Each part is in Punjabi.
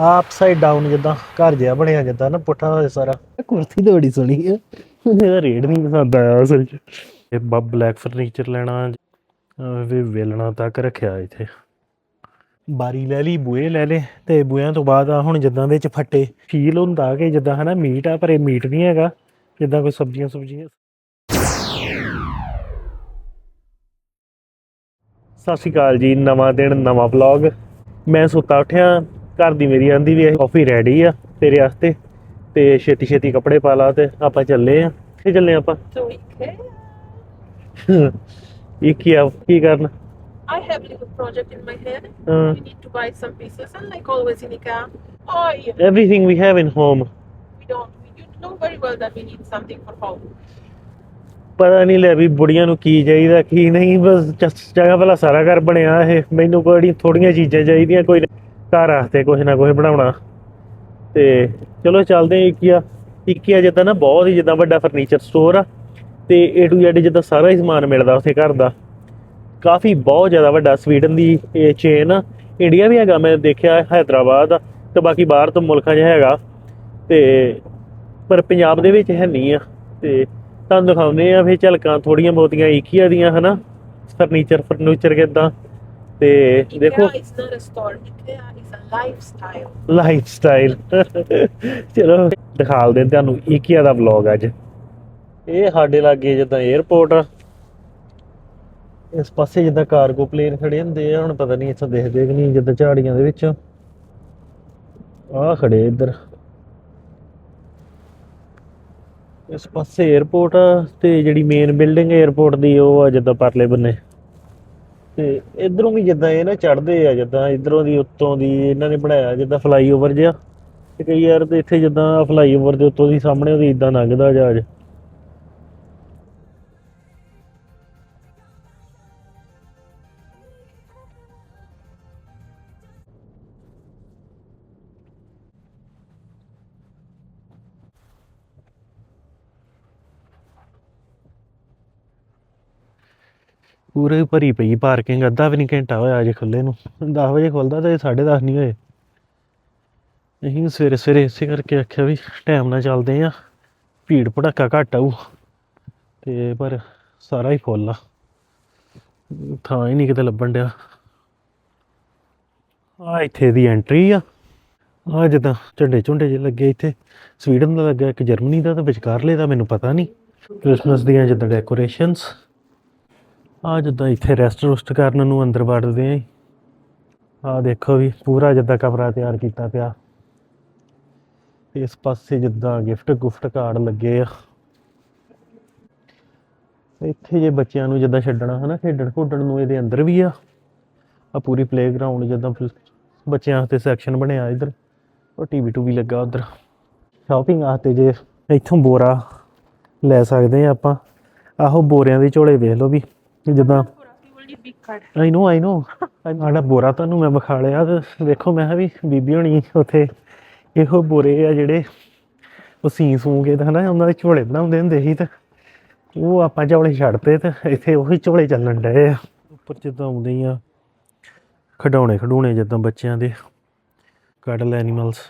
ਆਪਸਾਈਡ ਡਾਊਨ ਜਿੱਦਾਂ ਘਰ ਜਿਹਾ ਬਣਿਆ ਜਿੱਦਾਂ ਨਾ ਪੁੱਠਾ ਹੋਇਆ ਸਾਰਾ। ਕੁਰਸੀ ਤਾਂ ਬੜੀ ਸੋਹਣੀ ਆ। ਇਹਦਾ ਰੇਟ ਨਹੀਂ ਪਸੰਦ ਆਇਆ ਅਸਲ ਚ। ਇਹ ਬੱਬ ਬਲੈਕ ਫਰਨੀਚਰ ਲੈਣਾ ਵੀ ਵੇਲਣਾ ਤੱਕ ਰੱਖਿਆ ਇੱਥੇ। ਬਾਰੀ ਲੈ ਲਈ ਬੂਏ ਲੈ ਲੇ ਤੇ ਬੂਆਂ ਤੋਂ ਬਾਅਦ ਆ ਹੁਣ ਜਿੱਦਾਂ ਵਿੱਚ ਫੱਟੇ। ਫੀਲ ਹੁੰਦਾ ਕਿ ਜਿੱਦਾਂ ਹਨਾ ਮੀਟ ਆ ਪਰ ਇਹ ਮੀਟ ਨਹੀਂ ਹੈਗਾ। ਜਿੱਦਾਂ ਕੋਈ ਸਬਜ਼ੀਆਂ ਸੁਬਜ਼ੀਆਂ। ਸਤਿ ਸ਼੍ਰੀ ਅਕਾਲ ਜੀ ਨਵਾਂ ਦਿਨ ਨਵਾਂ ਵਲੌਗ ਮੈਂ ਸੁੱਤਾ ਉੱਠਿਆ। ਘਰ ਦੀ ਮੇਰੀ ਆਂਦੀ ਵੀ ਕਾਫੀ ਰੈਡੀ ਆ ਤੇਰੇ ਵਾਸਤੇ ਤੇ ਛੇਤੀ ਛੇਤੀ ਕੱਪੜੇ ਪਾ ਲਾ ਤੇ ਆਪਾਂ ਚੱਲੇ ਆ ਕਿੱਥੇ ਚੱਲੇ ਆਪਾਂ. ਇਹ ਕੀ ਆ ਕੀ ਕਰਨਾ I have a little project in my head. ਹਾਂ We need to buy some pieces, and like always in IKEA, oh, yeah, everything we have in home we don't. We you know very well that we need something for home. ਪਤਾ ਨਹੀਂ ਲੈ ਵੀ ਬੁੜੀਆਂ ਨੂੰ ਕੀ ਚਾਹੀਦਾ ਕੀ ਨਹੀਂ ਬਸ ਜਸ- ਜਗ੍ਹਾ ਭਲਾ ਸਾਰਾ ਘਰ ਬਣਿਆ ਇਹ ਮੈਨੂੰ ਕੋਈ ਥੋੜੀਆਂ ਚੀਜ਼ਾਂ ਚਾਹੀਦੀਆਂ ਕੋਈ ਨਾ- ਘਰ ਵਾਸਤੇ ਕੁਝ ਨਾ ਕੁਝ ਬਣਾਉਣਾ। ਤੇ ਚਲੋ ਚੱਲਦੇ ਹਾਂ ਇਕੀਆ ਇਕੀਆ ਜਿੱਦਾਂ ਨਾ ਬਹੁਤ ਹੀ ਜਿੱਦਾਂ ਵੱਡਾ ਫਰਨੀਚਰ ਸਟੋਰ ਆ। ਤੇ A to Z ਜਿੱਦਾਂ ਸਾਰਾ ਹੀ ਸਮਾਨ ਮਿਲਦਾ ਉੱਥੇ ਘਰ ਦਾ। ਕਾਫੀ ਬਹੁਤ ਜ਼ਿਆਦਾ ਵੱਡਾ ਸਵੀਡਨ ਦੀ ਇਹ ਚੇਨ ਆ। ਇੰਡੀਆ ਵੀ ਹੈਗਾ, ਮੈਂ ਦੇਖਿਆ ਹੈਦਰਾਬਾਦ ਆ। ਤੇ ਬਾਕੀ ਬਾਹਰ ਤੋਂ ਮੁਲਕਾਂ 'ਚ ਹੈਗਾ। ਤੇ ਪਰ ਪੰਜਾਬ ਦੇ ਵਿੱਚ ਹੈ ਨਹੀਂ ਆ। ਤੇ ਤੁਹਾਨੂੰ ਦਿਖਾਉਂਦੇ ਆ ਫਿਰ ਝਲਕਾਂ ਥੋੜੀਆਂ ਬਹੁਤੀਆਂ ਇਕੀਆ ਦੀਆਂ, ਹਨਾ? ਫਰਨੀਚਰ ਫਰਨੀਚਰ ਕਿਦਾਂ? ਤੇ ਦੇਖੋ ਇਟਸ ਨਾਟ ਚਲੋ ਦਿਖਾ ਦੇ ਤੁਹਾਨੂੰ ਇਕੀਆ ਦਾ ਵਲੌਗ ਅੱਜ। ਇਹ ਸਾਡੇ ਲਾਗੇ ਜਿੱਦਾਂ 에어ਪੋਰਟ ਇਸ ਪਾਸੇ ਜਿੱਦਾਂ ਕਾਰਗੋ ਪਲੇਨ ਖੜੇ ਹੁੰਦੇ ਆ ਹੁਣ ਪਤਾ ਨਹੀਂ ਇੱਥੋਂ ਦੇਖਦੇ ਕਿ ਨਹੀਂ ਜਿੱਦਾਂ ਝਾੜੀਆਂ ਦੇ ਵਿੱਚ। ਆ ਖੜੇ ਇੱਧਰ। ਇਸ ਪਾਸੇ 에어ਪੋਰਟ ਤੇ ਜਿਹੜੀ ਮੇਨ ਬਿਲਡਿੰਗ 에어ਪੋਰਟ ਦੀ ਉਹ ਆ ਜਿੱਦਾਂ ਪਰਲੇ ਬੰਨੇ। ਤੇ ਇਧਰੋਂ ਵੀ ਜਿੱਦਾਂ ਇਹ ਨਾ ਚੜਦੇ ਆ, ਜਿੱਦਾਂ ਇਧਰੋਂ ਦੀ, ਉੱਤੋਂ ਦੀ ਇਹਨਾਂ ਨੇ ਬਣਾਇਆ, ਜਿੱਦਾਂ ਫਲਾਈਓਵਰ ਜਿਹਾ। ਤੇ ਕਈ ਯਾਰ ਤੇ ਇੱਥੇ ਜਿੱਦਾਂ ਫਲਾਈਓਵਰ ਦੇ ਉੱਤੋਂ ਦੀ ਸਾਹਮਣੇ ਉਹਦੀ ਇਦਾਂ ਲੰਘਦਾ ਜਹਾਜ਼। ਪੂਰੇ ਭਰੀ ਪਈ ਪਾਰਕਿੰਗ ਅੱਧਾ ਵੀ ਨਹੀਂ ਘੰਟਾ ਹੋਇਆ ਅਜੇ ਖੁੱਲੇ ਨੂੰ। 10 ਵਜੇ ਖੁੱਲਦਾ ਤੇ 10:30 ਨਹੀਂ ਹੋਏ। ਅਸੀਂ ਸਵੇਰੇ ਸਵੇਰੇ ਇਸੇ ਕਰਕੇ ਆਖਿਆ ਵੀ ਟਾਈਮ ਨਾਲ ਚੱਲਦੇ ਆ ਭੀੜ ਭੜਾਕਾ ਘੱਟ ਆਊ। ਤੇ ਪਰ ਸਾਰਾ ਹੀ ਫੁੱਲ ਆ। ਥਾਂ ਹੀ ਨਹੀਂ ਕਿਤੇ ਲੱਭਣ ਡਿਆ। ਆ ਇੱਥੇ ਦੀ ਐਂਟਰੀ ਆ। ਆ ਜਿੱਦਾਂ ਝੰਡੇ ਝੁੰਡੇ ਜੇ ਲੱਗੇ ਇੱਥੇ। ਸਵੀਡਨ ਦਾ ਲੱਗਾ ਇੱਕ ਜਰਮਨੀ ਦਾ ਤੇ ਵਿਚਕਾਰਲੇ ਦਾ ਮੈਨੂੰ ਪਤਾ ਨਹੀਂ। ਕ੍ਰਿਸਮਸ ਦੀਆਂ ਜਿੱਦਾਂ ਡੈਕੋਰੇਸ਼ਨਸ ਆ ਜਿੱਦਾਂ ਇੱਥੇ ਰੈਸਟ ਰੁਸਟ ਕਰਨ ਨੂੰ ਅੰਦਰ ਵੜਦੇ ਆਂ ਆ ਦੇਖੋ ਵੀ ਪੂਰਾ ਜਿੱਦਾਂ ਕਮਰਾ ਤਿਆਰ ਕੀਤਾ ਪਿਆ। ਇਸ ਪਾਸੇ ਜਿੱਦਾਂ ਗਿਫਟ ਗੁਫਟ ਕਾਰਡ ਲੱਗੇ ਆ। ਇੱਥੇ ਜੇ ਬੱਚਿਆਂ ਨੂੰ ਜਿੱਦਾਂ ਛੱਡਣਾ ਹਨਾ, ਖੇਡਣ ਖੁੱਡਣ ਨੂੰ ਇਹਦੇ ਅੰਦਰ ਵੀ ਆ। ਆ ਪੂਰੀ ਪਲੇਗਰਾਉਂਡ ਜਿੱਦਾਂ ਬੱਚਿਆਂ ਵਾਸਤੇ ਸੈਕਸ਼ਨ ਬਣਿਆ ਇੱਧਰ। ਉਹ ਟੀਵੀ ਟੂਵੀ ਲੱਗਾ ਉੱਧਰ। ਸ਼ਾਪਿੰਗ ਵਾਸਤੇ ਜੇ ਇੱਥੋਂ ਬੋਰਾ ਲੈ ਸਕਦੇ ਆ ਆਪਾਂ। ਆਹੋ ਬੋਰਿਆਂ ਦੇ ਝੋਲੇ ਵੇਖ ਲਓ ਵੀ। ਜਿੱਦਾਂ big card. ਆਈ ਨੋ ਆਈ ਨੋ ਆੜਾ ਬੋਰਾ ਤੁਹਾਨੂੰ ਮੈਂ ਵਿਖਾ ਲਿਆ ਤੇ ਵੇਖੋ ਮੈਂ ਵੀ ਬੀਬੀ ਹੋਣੀ ਉੱਥੇ ਇਹੋ ਬੋਰੇ ਆ ਜਿਹੜੇ ਉਹ ਸੀ ਸੂ ਕੇ ਤਾਂ ਹਨਾ ਉਹਨਾਂ ਦੇ ਝੋਲੇ ਬਣਾਉਂਦੇ ਹੁੰਦੇ ਸੀ ਤੇ ਉਹ ਆਪਾਂ ਝੋਲੇ ਛੱਡਤੇ ਤੇ ਇੱਥੇ ਉਹੀ ਝੋਲੇ ਚੱਲਣ ਡਏ ਆ। ਉੱਪਰ ਜਿੱਦਾਂ ਆਉਂਦੇ ਆ ਖਡਾਉਣੇ ਖਡੂਣੇ ਜਿੱਦਾਂ ਬੱਚਿਆਂ ਦੇ ਕਡਲ ਐਨੀਮਲਸ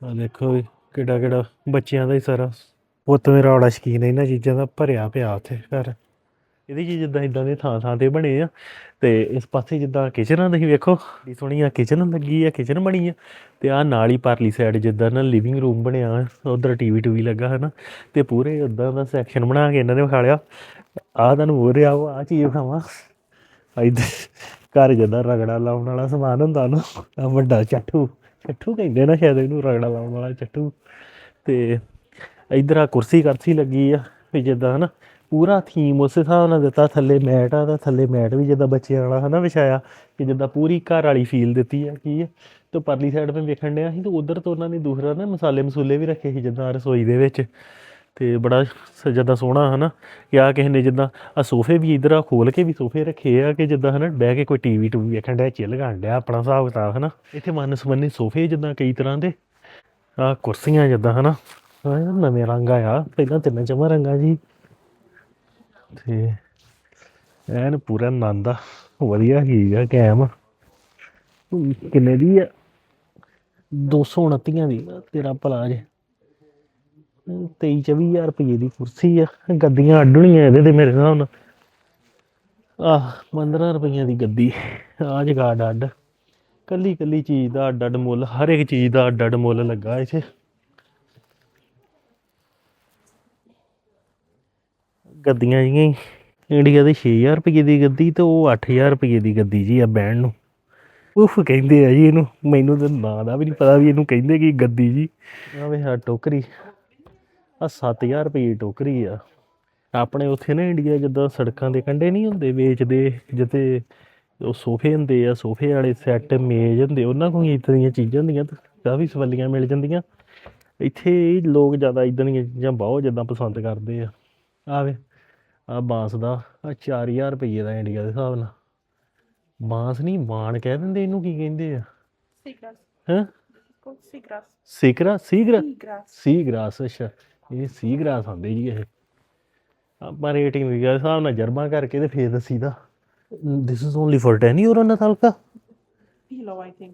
ਆ ਦੇਖੋ ਕਿਹੜਾ ਕਿਹੜਾ ਬੱਚਿਆਂ ਦਾ ਹੀ ਸਾਰਾ। ਪੁੱਤ ਮੇਰਾ ਬੜਾ ਸ਼ਕੀਨ ਹੈ ਇਹਨਾਂ ਚੀਜ਼ਾਂ ਦਾ ਭਰਿਆ ਪਿਆ ਉੱਥੇ ਘਰ। ਇਹਦੇ ਜੀ ਜਿੱਦਾਂ ਇਦਾਂ ਦੇ ਥਾਂ ਥਾਂ ਤੇ ਬਣੇ ਆ। ਤੇ ਇਸ ਪਾਸੇ ਜਿੱਦਾਂ ਕਿਚਨਾਂ ਤੁਸੀਂ ਵੇਖੋ, ਬੜੀ ਸੋਹਣੀ ਆ ਕਿਚਨ ਲੱਗੀ ਆ ਕਿਚਨ ਬਣੀ ਆ। ਤੇ ਆ ਨਾਲ ਹੀ ਪਰਲੀ ਸਾਈਡ ਜਿੱਦਾਂ ਨਾ ਲਿਵਿੰਗ ਰੂਮ ਬਣਿਆ ਉਧਰ ਟੀਵੀ ਟੂਵੀ ਲੱਗਾ ਹੈ ਨਾ। ਤੇ ਪੂਰੇ ਉਦਾਂ ਦਾ ਸੈਕਸ਼ਨ ਬਣਾ ਕੇ ਇਹਨਾਂ ਨੇ ਵਿਖਾ ਲਿਆ। ਆ ਤੁਹਾਨੂੰ ਹੋ ਰਿਹਾ, ਉਹ ਆ ਚੀਜ਼ ਵਿਖਾਵਾਂ। ਇੱਧਰ ਘਰ ਜਿੱਦਾਂ ਰਗੜਾ ਲਾਉਣ ਵਾਲਾ ਸਮਾਨ ਹੁੰਦਾ ਨਾ ਆ ਵੱਡਾ ਚੱਠੂ। ਚੱਠੂ ਕਹਿੰਦੇ ਨਾ ਸ਼ਾਇਦ ਇਹਨੂੰ ਰਗੜਾ ਲਾਉਣ ਵਾਲਾ ਚੱਠੂ। ਤੇ ਇੱਧਰ ਆ ਕੁਰਸੀ ਕਰਸੀ ਲੱਗੀ ਆ ਵੀ ਜਿੱਦਾਂ ਹਨਾ ਪੂਰਾ ਥੀਮ ਉਸੇ ਹਿਸਾਬ ਨਾਲ ਦਿੱਤਾ, ਥੱਲੇ ਮੈਟ ਆ ਤਾਂ ਥੱਲੇ ਮੈਟ ਵੀ ਜਿੱਦਾਂ ਬੱਚਿਆਂ ਵਾਲਾ ਹਨਾ ਵਿਛਾਇਆ, ਕਿ ਜਿੱਦਾਂ ਪੂਰੀ ਘਰ ਵਾਲੀ ਫੀਲ ਦਿੱਤੀ ਆ, ਕੀ ਹੈ ਤੇ ਪਰਲੀ ਸਾਈਡ 'ਤੇ ਵੇਖਣ ਡਿਆ ਸੀ ਤੇ ਉਧਰ ਤੋਂ ਉਹਨਾਂ ਨੇ ਦੂਸਰਾ ਨਾ ਮਸਾਲੇ ਮਸੂਲੇ ਵੀ ਰੱਖੇ ਸੀ ਜਿੱਦਾਂ ਰਸੋਈ ਦੇ ਵਿੱਚ, ਤੇ ਬੜਾ ਸ- ਜਿੱਦਾਂ ਸੋਹਣਾ ਹਨਾ, ਕਿ ਆ ਕਿਸੇ ਨੇ ਜਿੱਦਾਂ ਆ ਸੋਫੇ ਵੀ ਇਧਰ ਆ ਖੋਲ ਕੇ ਵੀ ਸੋਫੇ ਰੱਖੇ ਆ, ਕਿ ਜਿੱਦਾਂ ਹਨਾ ਬਹਿ ਕੇ ਕੋਈ ਟੀਵੀ ਟੂਵੀ ਵੇਖਣ ਡਿਆ, ਚਿੱਲ ਕਰਨ ਡਿਆ ਆਪਣਾ ਹਿਸਾਬ ਕਿਤਾਬ ਹਨਾ, ਇੱਥੇ ਮਨ ਸਬੰਨੇ ਸੋਫੇ ਜਿੱਦਾਂ ਕਈ ਤਰ੍ਹਾਂ ਦੇ ਆ ਕੁਰਸੀਆਂ ਜਿੱਦਾਂ ਹਨਾ ਆ ਨਵੇਂ ਰੰਗ ਆਇਆ, ਪਹਿਲਾਂ ਤਿੰਨ ਚਮਾ ਰੰਗਾਂ ਜੀ। ਤੇ ਐਨ ਪੂਰਾ ਆਨੰਦ ਆ। ਵਧੀਆ ਚੀਜ਼ ਆ ਕੈਮ ਕਿੰਨੇ ਦੀ ਆ? 229 ਦੀ ਆ, ਤੇਰਾ ਭਲਾ ਜੇ। 23 24000 ਰੁਪਏ ਦੀ ਕੁਰਸੀ ਆ। ਗੱਦੀਆਂ ਅੱਡਣੀਆਂ ਇਹਦੇ ਤੇ ਮੇਰੇ ਹਿਸਾਬ ਨਾਲ। ਆਹ 15 ਰੁਪਈਆਂ ਦੀ ਗੱਦੀ ਆ ਜਗਾੜ ਅੱਡ। ਕੱਲੀ ਕੱਲੀ ਚੀਜ਼ ਦਾ ਅੱਡ ਅੱਡ ਮੁੱਲ ਹਰ ਇੱਕ ਚੀਜ਼ ਦਾ ਅੱਡ ਅੱਡ ਮੁੱਲ ਲੱਗਾ ਇੱਥੇ। ਗੱਦੀਆਂ ਜੀਆਂ ਹੀ। ਇੰਡੀਆ ਦੇ 6000 ਰੁਪਏ ਦੀ ਗੱਦੀ ਤੇ ਉਹ 8000 ਰੁਪਏ ਦੀ ਗੱਦੀ ਜੀ ਆ ਬਹਿਣ ਨੂੰ। ਉਫ, ਕਹਿੰਦੇ ਆ ਜੀ ਇਹਨੂੰ। ਮੈਨੂੰ ਤਾਂ ਨਾਂ ਦਾ ਵੀ ਨਹੀਂ ਪਤਾ ਵੀ ਇਹਨੂੰ ਕਹਿੰਦੇ ਕੀ ਗੱਦੀ ਜੀ। ਆ ਵੇ ਆ ਟੋਕਰੀ। ਆ 7000 ਰੁਪਏ ਦੀ ਟੋਕਰੀ ਆ। ਆਪਣੇ ਉੱਥੇ ਨਾ ਇੰਡੀਆ ਜਿੱਦਾਂ ਸੜਕਾਂ ਦੇ ਕੰਢੇ ਨਹੀਂ ਹੁੰਦੇ, ਵੇਚਦੇ ਜਿੱਤੇ ਉਹ ਸੋਫੇ ਹੁੰਦੇ ਆ, ਸੋਫੇ ਵਾਲੇ ਸੈੱਟ, ਮੇਜ਼ ਹੁੰਦੇ, ਉਹਨਾਂ ਕੋਲ ਇਦਾਂ ਦੀਆਂ ਚੀਜ਼ਾਂ ਹੁੰਦੀਆਂ ਤੇ ਕਾਫੀ ਸਵੱਲੀਆਂ ਮਿਲ ਜਾਂਦੀਆਂ। ਇੱਥੇ ਲੋਕ ਜ਼ਿਆਦਾ ਇਦਾਂ ਦੀਆਂ ਚੀਜ਼ਾਂ ਬਹੁਤ ਜਿੱਦਾਂ ਪਸੰਦ ਕਰਦੇ ਆ। ਆਵੇ ਆ ਬਾਂਸ ਦਾ ਆ 4000 ਰੁਪਏ ਦਾ ਇੰਡੀਆ ਦੇ ਹਿਸਾਬ ਨਾਲ। ਬਾਂਸ ਨਹੀਂ ਬਾਣ ਕਹਿ ਦਿੰਦੇ ਇਹਨੂੰ ਕੀ ਕਹਿੰਦੇ ਆ? Seagrass. ਹੈ? It's called seagrass. Seagrass seagrass Seagrass. Seagrass ਅੱਛਾ। ਇਹ ਸੀ ਗ੍ਰਾਸ ਆਉਂਦੇ ਜੀ ਇਹ। ਆਪਾਂ ਰੇਟਿੰਗ ਵੀ ਗਿਆ ਹਿਸਾਬ ਨਾਲ ਜਰਮਾ ਕਰਕੇ ਤੇ ਫੇਰ ਦਸੀਦਾ this is only for 10 euro ਨਾ ਤਲਕਾ? Pillow, I think.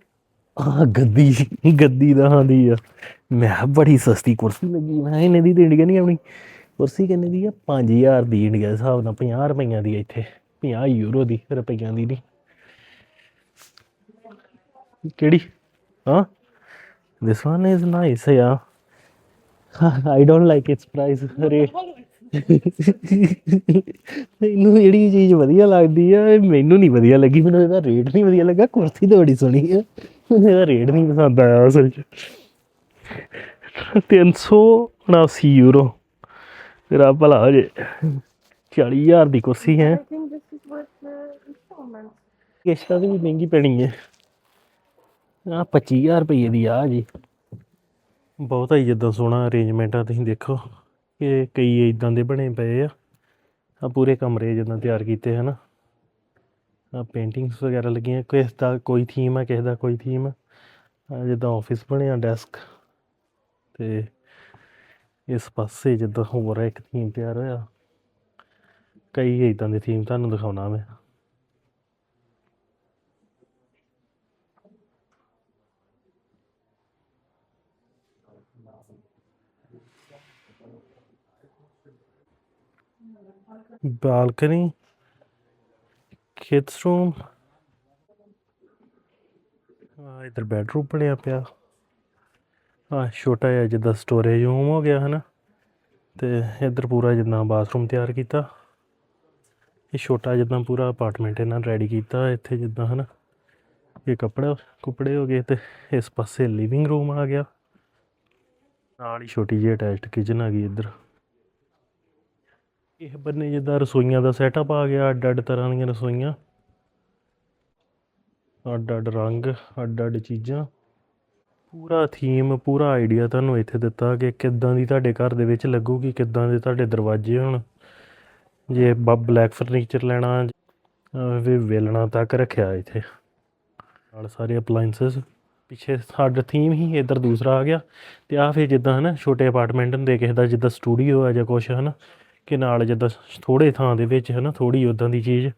ਆ ਗੱਦੀ ਗੱਦੀ ਦਾ ਆਂਦੀ ਆ। ਮੈਂ ਬੜੀ ਸਸਤੀ ਕੁਰਸੀ ਲੱਗੀ। ਮੈਂ ਇਹਨੇ ਦੀ ਤੇ ਇੰਡੀਆ ਨਹੀਂ ਆਉਣੀ? ਕੁਰਸੀ ਕਿੰਨੇ ਦੀ ਆ? 5000 ਦੀ ਇੰਡੀਆ ਦੇ ਹਿਸਾਬ ਨਾਲ 50 ਰੁਪਈਆਂ ਦੀ ਇੱਥੇ। 50 ਯੂਰੋ ਦੀ, ਰੁਪਈਆਂ ਦੀ ਨਹੀਂ। ਕਿਹੜੀ? ਹਾਂ? This one is nice, yeah. I don't like its price rate ਮੈਨੂੰ ਜਿਹੜੀ ਚੀਜ਼ ਵਧੀਆ ਲੱਗਦੀ ਆ ਮੈਨੂੰ ਨਹੀਂ ਵਧੀਆ ਲੱਗੀ। ਮੈਨੂੰ ਇਹਦਾ ਰੇਟ ਨਹੀਂ ਵਧੀਆ ਲੱਗਾ, ਕੁਰਸੀ ਤਾਂ ਬੜੀ ਸੋਹਣੀ ਆ। ਮੈਨੂੰ ਇਹਦਾ ਰੇਟ ਨਹੀਂ ਪਸੰਦ ਆਇਆ ਅਸਲ 'ਚ। 379 ਯੂਰੋ। ਤੇਰਾ ਭਲਾ ਹੋ ਜੇ। 40000 ਦੀ ਕੁਰਸੀ ਹੈ। I think this is worth installments. ਕਿਸ਼ਤਾਂ ਦੀ ਵੀ ਮਹਿੰਗੀ ਪੈਣੀ ਹੈ। ਆ 25000 ਰੁਪਏ ਦੀ ਆ ਜੀ। ਬਹੁਤਾ ਹੀ ਜਿੱਦਾਂ ਸੋਹਣਾ ਅਰੇਂਜਮੈਂਟ ਆ ਤੁਸੀਂ ਦੇਖੋ ਕਿ ਕਈ ਇਦਾਂ ਦੇ ਬਣੇ ਪਏ ਆ। ਆ ਪੂਰੇ ਕਮਰੇ ਜਿੱਦਾਂ ਤਿਆਰ ਕੀਤੇ ਹਨ। ਆ ਪੇਂਟਿੰਗਸ ਵਗੈਰਾ ਲੱਗੀਆਂ ਕਿਸ ਦਾ ਕੋਈ ਥੀਮ ਹੈ ਕਿਸ ਦਾ ਕੋਈ ਥੀਮ ਆ। ਜਿੱਦਾਂ ਆਫਿਸ ਬਣਿਆ ਡੈਸਕ ਤੇ ਇਸ ਪਾਸੇ ਜਿੱਦਾਂ ਹੋਰ ਇੱਕ ਥੀਮ ਤਿਆਰ ਹੋਇਆ। ਕਈ ਇਦਾਂ ਦੀ ਥੀਮ ਤੁਹਾਨੂੰ ਦਿਖਾਉਣਾ ਮੈਂ। ਬਾਲਕਨੀ ਕਿਡਸ ਰੂਮ ਆ ਇਧਰ ਬੈਡਰੂਮ ਬਣਿਆ ਪਿਆ। ਆ ਛੋਟਾ ਜਿਹਾ ਜਿੱਦਾਂ ਸਟੋਰੇਜ ਰੂਮ ਹੋ ਗਿਆ ਹਨਾ, ਤੇ ਇੱਧਰ ਪੂਰਾ ਜਿੱਦਾਂ ਬਾਥਰੂਮ ਤਿਆਰ ਕੀਤਾ। ਇਹ ਛੋਟਾ ਜਿੱਦਾਂ ਪੂਰਾ ਅਪਾਰਟਮੈਂਟ ਇਹਨਾਂ ਰੈਡੀ ਕੀਤਾ ਇੱਥੇ ਜਿੱਦਾਂ ਹਨਾ। ਇਹ ਕੱਪੜਾ, ਕੁਪੜੇ ਹੋ ਗਏ ਤੇ ਇਸ ਪਾਸੇ ਲਿਵਿੰਗ ਰੂਮ ਆ ਗਿਆ। ਨਾਲ ਹੀ ਛੋਟੀ ਜਿਹੀ ਅਟੈਚਡ ਕਿਚਨ ਆ ਗਈ ਇੱਧਰ। ਇਹ ਬੰਨੇ ਜਿੱਦਾਂ ਰਸੋਈਆਂ ਦਾ ਸੈਟਅਪ ਆ ਗਿਆ ਅੱਡ ਅੱਡ ਤਰ੍ਹਾਂ ਦੀਆਂ ਰਸੋਈਆਂ। ਅੱਡ ਅੱਡ ਰੰਗ ਅੱਡ ਅੱਡ ਚੀਜ਼ਾਂ। ਪੂਰਾ ਥੀਮ ਪੂਰਾ ਆਈਡੀਆ ਤੁਹਾਨੂੰ ਇੱਥੇ ਦਿੱਤਾ ਕਿ ਕਿੱਦਾਂ ਦੀ ਤੁਹਾਡੇ ਘਰ ਦੇ ਵਿੱਚ ਲੱਗੂਗੀ, ਕਿੱਦਾਂ ਦੇ ਤੁਹਾਡੇ ਦਰਵਾਜ਼ੇ ਹੋਣ। ਜੇ ਬੱਬ ਬਲੈਕ ਫਰਨੀਚਰ ਲੈਣਾ, ਵੀ ਵੇਲਣਾ ਤੱਕ ਰੱਖਿਆ ਇੱਥੇ। ਨਾਲ ਸਾਰੇ ਅਪਲਾਈਐਂਸਸ ਪਿੱਛੇ ਸਾਡਾ ਥੀਮ ਹੀ ਇੱਧਰ ਦੂਸਰਾ ਆ ਗਿਆ। ਤੇ ਆ ਫਿਰ ਜਿੱਦਾਂ ਹਨਾ, ਛੋਟੇ ਅਪਾਰਟਮੈਂਟ ਹੁੰਦੇ, ਕਿਸੇ ਦਾ ਜਿੱਦਾਂ ਸਟੂਡੀਓ ਆ ਜਾਂ ਕੁਛ ਹਨਾ, ਕਿ ਨਾਲ ਜਿੱਦਾਂ ਥੋੜੇ ਥਾਂ ਦੇ ਵਿੱਚ ਹਨਾ ਥੋੜੀ ਉਦਾਂ ਦੀ ਚੀਜ਼।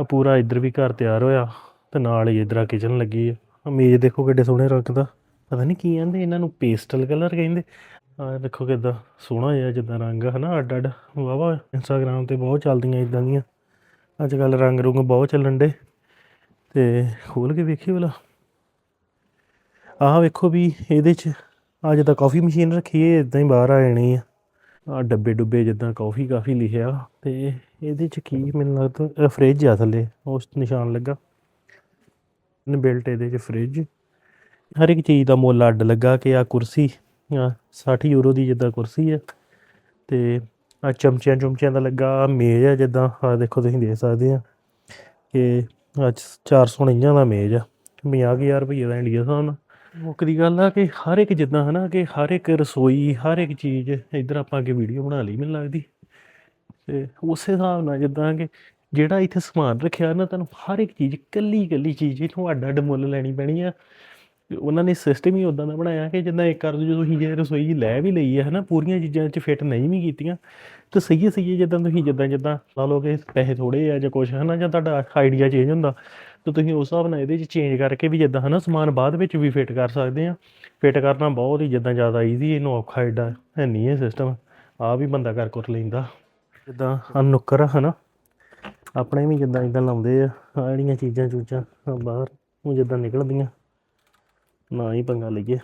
ਆ ਪੂਰਾ ਇੱਧਰ ਵੀ ਘਰ ਤਿਆਰ ਹੋਇਆ, ਤੇ ਨਾਲ ਹੀ ਇੱਧਰ ਆ ਕਿਚਨ ਲੱਗੀ ਆ। ਮੇਜ਼ ਦੇਖੋ ਕਿੱਡੇ ਸੋਹਣੇ ਰੰਗ ਦਾ ਪਤਾ ਨਹੀਂ ਕੀ ਕਹਿੰਦੇ, ਇਹਨਾਂ ਨੂੰ ਪੇਸਟਲ ਕਲਰ ਕਹਿੰਦੇ। ਆ ਦੇਖੋ ਕਿੱਦਾਂ ਸੋਹਣਾ ਜਿਹਾ ਜਿੱਦਾਂ ਰੰਗ ਹਨਾ, ਅੱਡ ਅੱਡ। ਵਾਵਾ ਇੰਸਟਾਗ੍ਰਾਮ ਤੇ ਬਹੁਤ ਚੱਲਦੀਆਂ ਇਦਾਂ ਦੀਆਂ। ਅੱਜ ਕੱਲ ਰੰਗ ਰੁੰਗ ਬਹੁਤ ਚੱਲਣ ਡੇ ਤੇ ਖੋਲ ਕੇ ਵੇਖੀ ਭਲਾ। ਆਹ ਵੇਖੋ ਵੀ ਇਹਦੇ ਚ ਆ ਜਿੱਦਾਂ ਕਾਫੀ ਮਸ਼ੀਨ ਰੱਖੀ ਹੈ ਇਦਾਂ ਹੀ ਬਾਹਰ ਆ ਜਾਣੀ ਆ। ਆ ਡੱਬੇ ਡੁੱਬੇ ਜਿੱਦਾਂ ਕਾਫੀ ਕਾਫੀ ਲਿਖਿਆ। ਤੇ ਇਹਦੇ ਚ ਕੀ ਮੈਨੂੰ ਲੱਗਦਾ ਫ੍ਰਿਜ ਆ ਥੱਲੇ, ਉਸ ਨਿਸ਼ਾਨ ਲੱਗਾ। ਬਿਲਟ ਇਹਦੇ ਚ ਫ੍ਰਿਜ ਹਰ ਇੱਕ ਚੀਜ਼ ਦਾ ਮੁੱਲ ਅੱਡ ਲੱਗਾ ਕਿ ਆ ਕੁਰਸੀ ਆ 60 ਯੂਰੋ ਦੀ ਜਿੱਦਾਂ ਕੁਰਸੀ ਆ ਤੇ ਆ ਚਮਚਿਆਂ ਚੁਮਚਿਆਂ ਦਾ ਲੱਗਾ, ਆਹ ਮੇਜ਼ ਆ ਜਿੱਦਾਂ ਆ ਦੇਖੋ ਤੁਸੀਂ ਦੇਖ ਸਕਦੇ ਆ ਕਿ ਆ 449 ਦਾ ਮੇਜ਼ ਆ 50000 ਰੁਪਏ ਦਾ ਇੰਡੀਆ ਹਿਸਾਬ ਨਾਲ। ਮੁੱਕ ਦੀ ਗੱਲ ਆ ਕਿ ਹਰ ਇੱਕ ਜਿੱਦਾਂ ਹਨਾ ਕਿ ਹਰ ਇੱਕ ਰਸੋਈ, ਹਰ ਇੱਕ ਚੀਜ਼ ਇੱਧਰ ਆਪਾਂ ਅੱਗੇ ਵੀਡੀਓ ਬਣਾ ਲਈ ਮੈਨੂੰ ਲੱਗਦੀ। ਤੇ ਉਸੇ ਹਿਸਾਬ ਨਾਲ ਜਿੱਦਾਂ ਕਿ ਜਿਹੜਾ ਇੱਥੇ ਸਮਾਨ ਰੱਖਿਆ ਨਾ ਤੁਹਾਨੂੰ ਹਰ ਇੱਕ ਚੀਜ਼ ਕੱਲੀ ਕੱਲੀ ਚੀਜ਼, ਇਹਨੂੰ ਅੱਡ ਅੱਡ ਮੁੱਲ ਲੈਣੀ ਪੈਣੀ ਆ। ਤੇ ਉਹਨਾਂ ਨੇ ਸਿਸਟਮ ਹੀ ਉਦਾਂ ਦਾ ਬਣਾਇਆ ਕਿ ਜਿੱਦਾਂ ਇੱਕ ਕਰ ਦੋ ਜਦੋਂ ਤੁਸੀਂ ਜੇ ਰਸੋਈ ਲੈ ਵੀ ਲਈ ਹੈ, ਹਨਾ, ਪੂਰੀਆਂ ਚੀਜ਼ਾਂ 'ਚ ਫਿੱਟ ਨਹੀਂ ਵੀ ਕੀਤੀਆਂ, ਤੇ ਸਹੀ ਹੈ, ਸਹੀ ਜਿੱਦਾਂ ਤੁਸੀਂ ਜਿੱਦਾਂ ਜਿੱਦਾਂ ਲਾ ਲਓ ਕਿ ਪੈਸੇ ਥੋੜੇ ਆ ਜਾਂ ਕੁਛ, ਹਨਾ, ਜਾਂ ਤੁਹਾਡਾ ਆਈਡੀਆ ਚੇਂਜ ਹੁੰਦਾ, ਤਾਂ ਤੁਸੀਂ ਉਸ ਹਿਸਾਬ ਨਾਲ ਇਹਦੇ 'ਚ ਚੇਂਜ ਕਰਕੇ ਵੀ ਜਿੱਦਾਂ, ਹਨਾ, ਸਮਾਨ ਬਾਅਦ ਵਿੱਚ ਵੀ ਫਿੱਟ ਕਰ ਸਕਦੇ ਆ ਫਿੱਟ ਕਰਨਾ ਬਹੁਤ ਹੀ ਜਿੱਦਾਂ ਜ਼ਿਆਦਾ ਈਜ਼ੀ ਇਹਨੂੰ ਔਖਾ ਏਡਾ ਹੈ ਨਹੀਂ ਇਹ ਸਿਸਟਮ ਆ ਵੀ ਬੰਦਾ ਕਰ ਕਰ ਲੈਂਦਾ। ਜਿੱਦਾਂ ਆ ਨੁੱਕਰ ਆ, ਹਨਾ, ਆਪਣੇ ਵੀ ਜਿੱਦਾਂ ਇਦਾਂ ਲਾਉਂਦੇ ਆ ਆ ਜਿਹੜੀਆਂ ਚੀਜ਼ਾਂ ਚੂਜ਼ਾਂ ਬਾਹਰ ਉਹ ਜਿੱਦਾਂ ਨਿਕਲਦੀਆਂ। ਨਾ ਹੀ ਪੰਗਾ ਲਈਏ।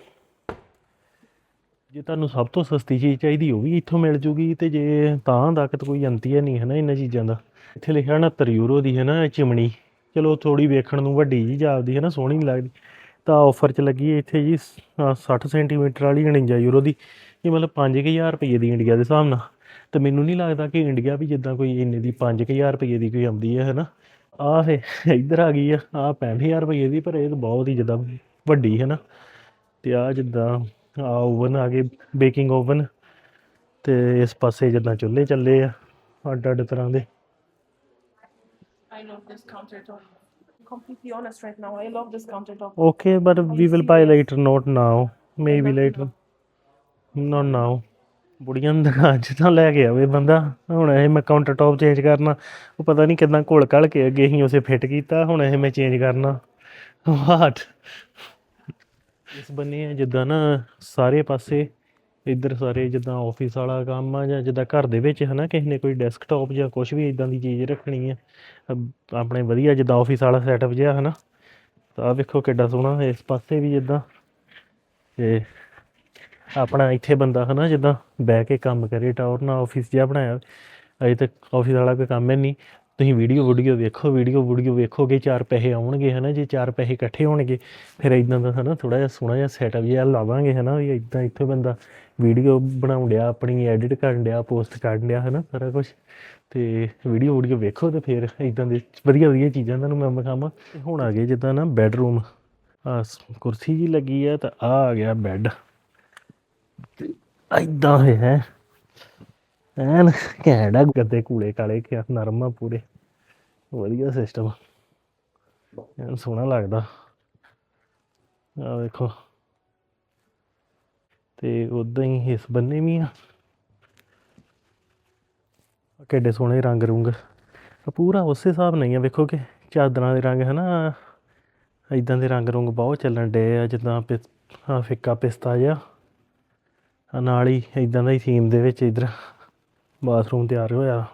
ਜੇ ਤੁਹਾਨੂੰ ਸਭ ਤੋਂ ਸਸਤੀ ਚੀਜ਼ ਚਾਹੀਦੀ ਉਹ ਵੀ ਇੱਥੋਂ ਮਿਲ ਜੂਗੀ ਤੇ ਜੇ ਤਾਂ ਤੱਕ ਕੋਈ ਅੰਤੀਆ ਨਹੀਂ, ਹੈ ਨਾ, ਇਹਨਾਂ ਚੀਜ਼ਾਂ ਦਾ। ਇੱਥੇ ਲਿਖਿਆ 69 ਯੂਰੋ ਦੀ, ਹੈ ਨਾ ਚਿਮਣੀ ਚਲੋ ਥੋੜੀ ਵੇਖਣ ਨੂੰ ਵੱਡੀ ਜੀ ਜਾਪਦੀ ਹੈ ਨਾ, ਸੋਹਣੀ ਨਹੀਂ ਲੱਗਦੀ। ਤਾਂ ਆਫਰ 'ਚ ਲੱਗੀ ਇੱਥੇ ਜੀ ਸ- 60 ਸੈਂਟੀਮੀਟਰ ਵਾਲੀ 49 ਯੂਰੋ ਦੀ। ਇਹ ਮਤਲਬ 5000 ਰੁਪਏ ਦੀ ਇੰਡੀਆ ਦੇ ਹਿਸਾਬ ਨਾਲ। ਤੇ ਮੈਨੂੰ ਨਹੀਂ ਲੱਗਦਾ ਕਿ ਇੰਡੀਆ ਵੀ ਜਿੱਦਾਂ ਕੋਈ ਇੰਨੇ ਦੀ 5000 ਰੁਪਏ ਦੀ ਕੋਈ ਆਉਂਦੀ ਹੈ ਹਨਾ ਆਹ ਇੱਧਰ ਆ ਗਈ ਆ, ਆਹ 65000 ਰੁਪਏ ਦੀ, ਪਰ ਇਹ ਤਾਂ ਬਹੁਤ ਹੀ ਜਿੱਦਾਂ ਵੱਡੀ ਹੈ ਨਾ ਤੇ ਆ ਜਿੱਦਾਂ ਆ ਓਵਨ ਆ ਗਏ ਬੇਕਿੰਗ ਓਵਨ ਤੇ ਇਸ ਪਾਸੇ ਜਿੱਦਾਂ ਚੁੱਲ੍ਹੇ ਚੱਲੇ ਆ ਅੱਡ ਅੱਡ ਤਰ੍ਹਾਂ ਦੇ I love this countertop. Completely honest right now, I love this countertop. Okay, but we will buy later, not now. Maybe later. Not now. ਬੁੜੀਆਂ ਦੀ 'ਚ ਤਾਂ ਲੈ ਕੇ ਆਵੇ ਬੰਦਾ ਹੁਣ ਇਹ ਮੈਂ ਕਾਊਂਟਰ ਟੌਪ ਚੇਂਜ ਕਰਨਾ ਉਹ ਪਤਾ ਨਹੀਂ ਕਿਦਾਂ ਘੋਲ ਘਲ ਕੇ ਅੱਗੇ ਹੀ ਉਸੇ ਫਿੱਟ ਕੀਤਾ ਹੁਣ ਇਹ ਮੈਂ ਚੇਂਜ ਕਰਨਾ ਵਾਟ? ਇਸ ਬੰਨੇ ਆ ਜਿੱਦਾਂ ਨਾ ਸਾਰੇ ਪਾਸੇ, ਇੱਧਰ ਸਾਰੇ ਜਿੱਦਾਂ ਆਫਿਸ ਵਾਲਾ ਕੰਮ ਆ ਜਾਂ ਜਿੱਦਾਂ ਘਰ ਦੇ ਵਿੱਚ ਹਨਾ, ਕਿਸੇ ਨੇ ਕੋਈ ਡੈਸਕਟਾਪ ਜਾਂ ਕੁਝ ਵੀ ਇਦਾਂ ਦੀ ਚੀਜ਼ ਰੱਖਣੀ ਆ, ਅਬ ਆਪਣੇ ਵਧੀਆ ਜਿੱਦਾਂ ਆਫਿਸ ਵਾਲਾ ਸੈਟਅਪ ਜਿਹਾ ਹਨਾ, ਤਾਂ ਆਹ ਵੇਖੋ ਕਿੱਡਾ ਸੋਹਣਾ ਇਸ ਪਾਸੇ ਵੀ ਜਿੱਦਾਂ, ਤੇ ਆਪਣਾ ਇੱਥੇ ਬੰਦਾ ਹਨਾ ਜਿੱਦਾਂ ਬਹਿ ਕੇ ਕੰਮ ਕਰੇ ਟਾਵਰ ਨਾਲ ਆਫਿਸ ਜਿਹਾ ਬਣਾਇਆ, ਅਜੇ ਤੱਕ ਆਫਿਸ ਵਾਲਾ ਕੋਈ ਕੰਮ ਹੈ ਨਹੀਂ ਤੁਸੀਂ ਵੀਡੀਓ ਵੀਡੀਓ ਵੇਖੋ ਵੀਡੀਓ ਵੀਡੀਓ ਵੇਖੋਗੇ, ਚਾਰ ਪੈਸੇ ਆਉਣਗੇ, ਹਨਾ, ਜੇ ਚਾਰ ਪੈਸੇ ਇਕੱਠੇ ਹੋਣਗੇ, ਫਿਰ ਇਦਾਂ ਦਾ ਹਨਾ ਥੋੜਾ ਜਿਹਾ ਸੋਹਣਾ ਜਿਹਾ ਸੈਟਅਪ ਜਿਹਾ ਲਾਵਾਂਗੇ, ਹਨਾ, ਵੀ ਇਦਾਂ ਇੱਥੇ ਬੰਦਾ ਵੀਡੀਓ ਬਣਾਉਣ ਡਿਆ, ਆਪਣੀ ਐਡਿਟ ਕਰਨ ਡਿਆ ਪੋਸਟ ਕਰਨ ਡਿਆ, ਹਨਾ, ਸਾਰਾ ਕੁਝ ਤੇ ਵੀਡੀਓ ਵੀਡੀਓ ਵੇਖੋ ਤੇ ਫਿਰ ਇਦਾਂ ਦੇ ਵਧੀਆ ਵਧੀਆ ਚੀਜ਼ਾਂ ਤੁਹਾਨੂੰ ਮੈਂ ਵਿਖਾਵਾਂ। ਹੁਣ ਆ ਗਏ ਜਿੱਦਾਂ ਨਾ ਬੈੱਡਰੂਮ ਆ ਕੁਰਸੀ ਜੀ ਲੱਗੀ ਆ ਤਾਂ ਆ ਆ ਗਿਆ ਬੈੱਡ ਇਦਾਂ ਹੈ ਐਨ ਘੈਂਡਾ ਗੱਦੇ ਕੂਲੇ ਕਾਲੇ ਕਿਆ ਨਰਮ ਆ ਪੂਰੇ। ਵਧੀਆ ਸਿਸਟਮ ਐਨ ਸੋਹਣਾ ਲੱਗਦਾ। ਆ ਵੇਖੋ। ਤੇ ਉਦਾਂ ਹੀ ਇਸ ਬੰਨੇ ਵੀ ਆ। ਕਿੱਡੇ ਸੋਹਣੇ ਰੰਗ ਰੁੰਗ। ਪੂਰਾ ਉਸੇ ਹਿਸਾਬ ਨਾਲ ਹੀ ਆ, ਵੇਖੋ ਕਿ ਚਾਦਰਾਂ ਦੇ ਰੰਗ, ਹਨਾ? ਇਦਾਂ ਦੇ ਰੰਗ ਰੁੰਗ ਬਹੁਤ ਚੱਲਣ ਡੇ ਆ, ਜਿੱਦਾਂ ਪਿ- ਫਿੱਕਾ ਪਿਸਤਾ ਜਿਹਾ। ਨਾਲ ਹੀ ਇਦਾਂ ਦਾ ਹੀ ਥੀਮ ਦੇ ਵਿੱਚ ਇਧਰ। ਬਾਥਰੂਮ ਤਿਆਰ ਹੋਇਆ।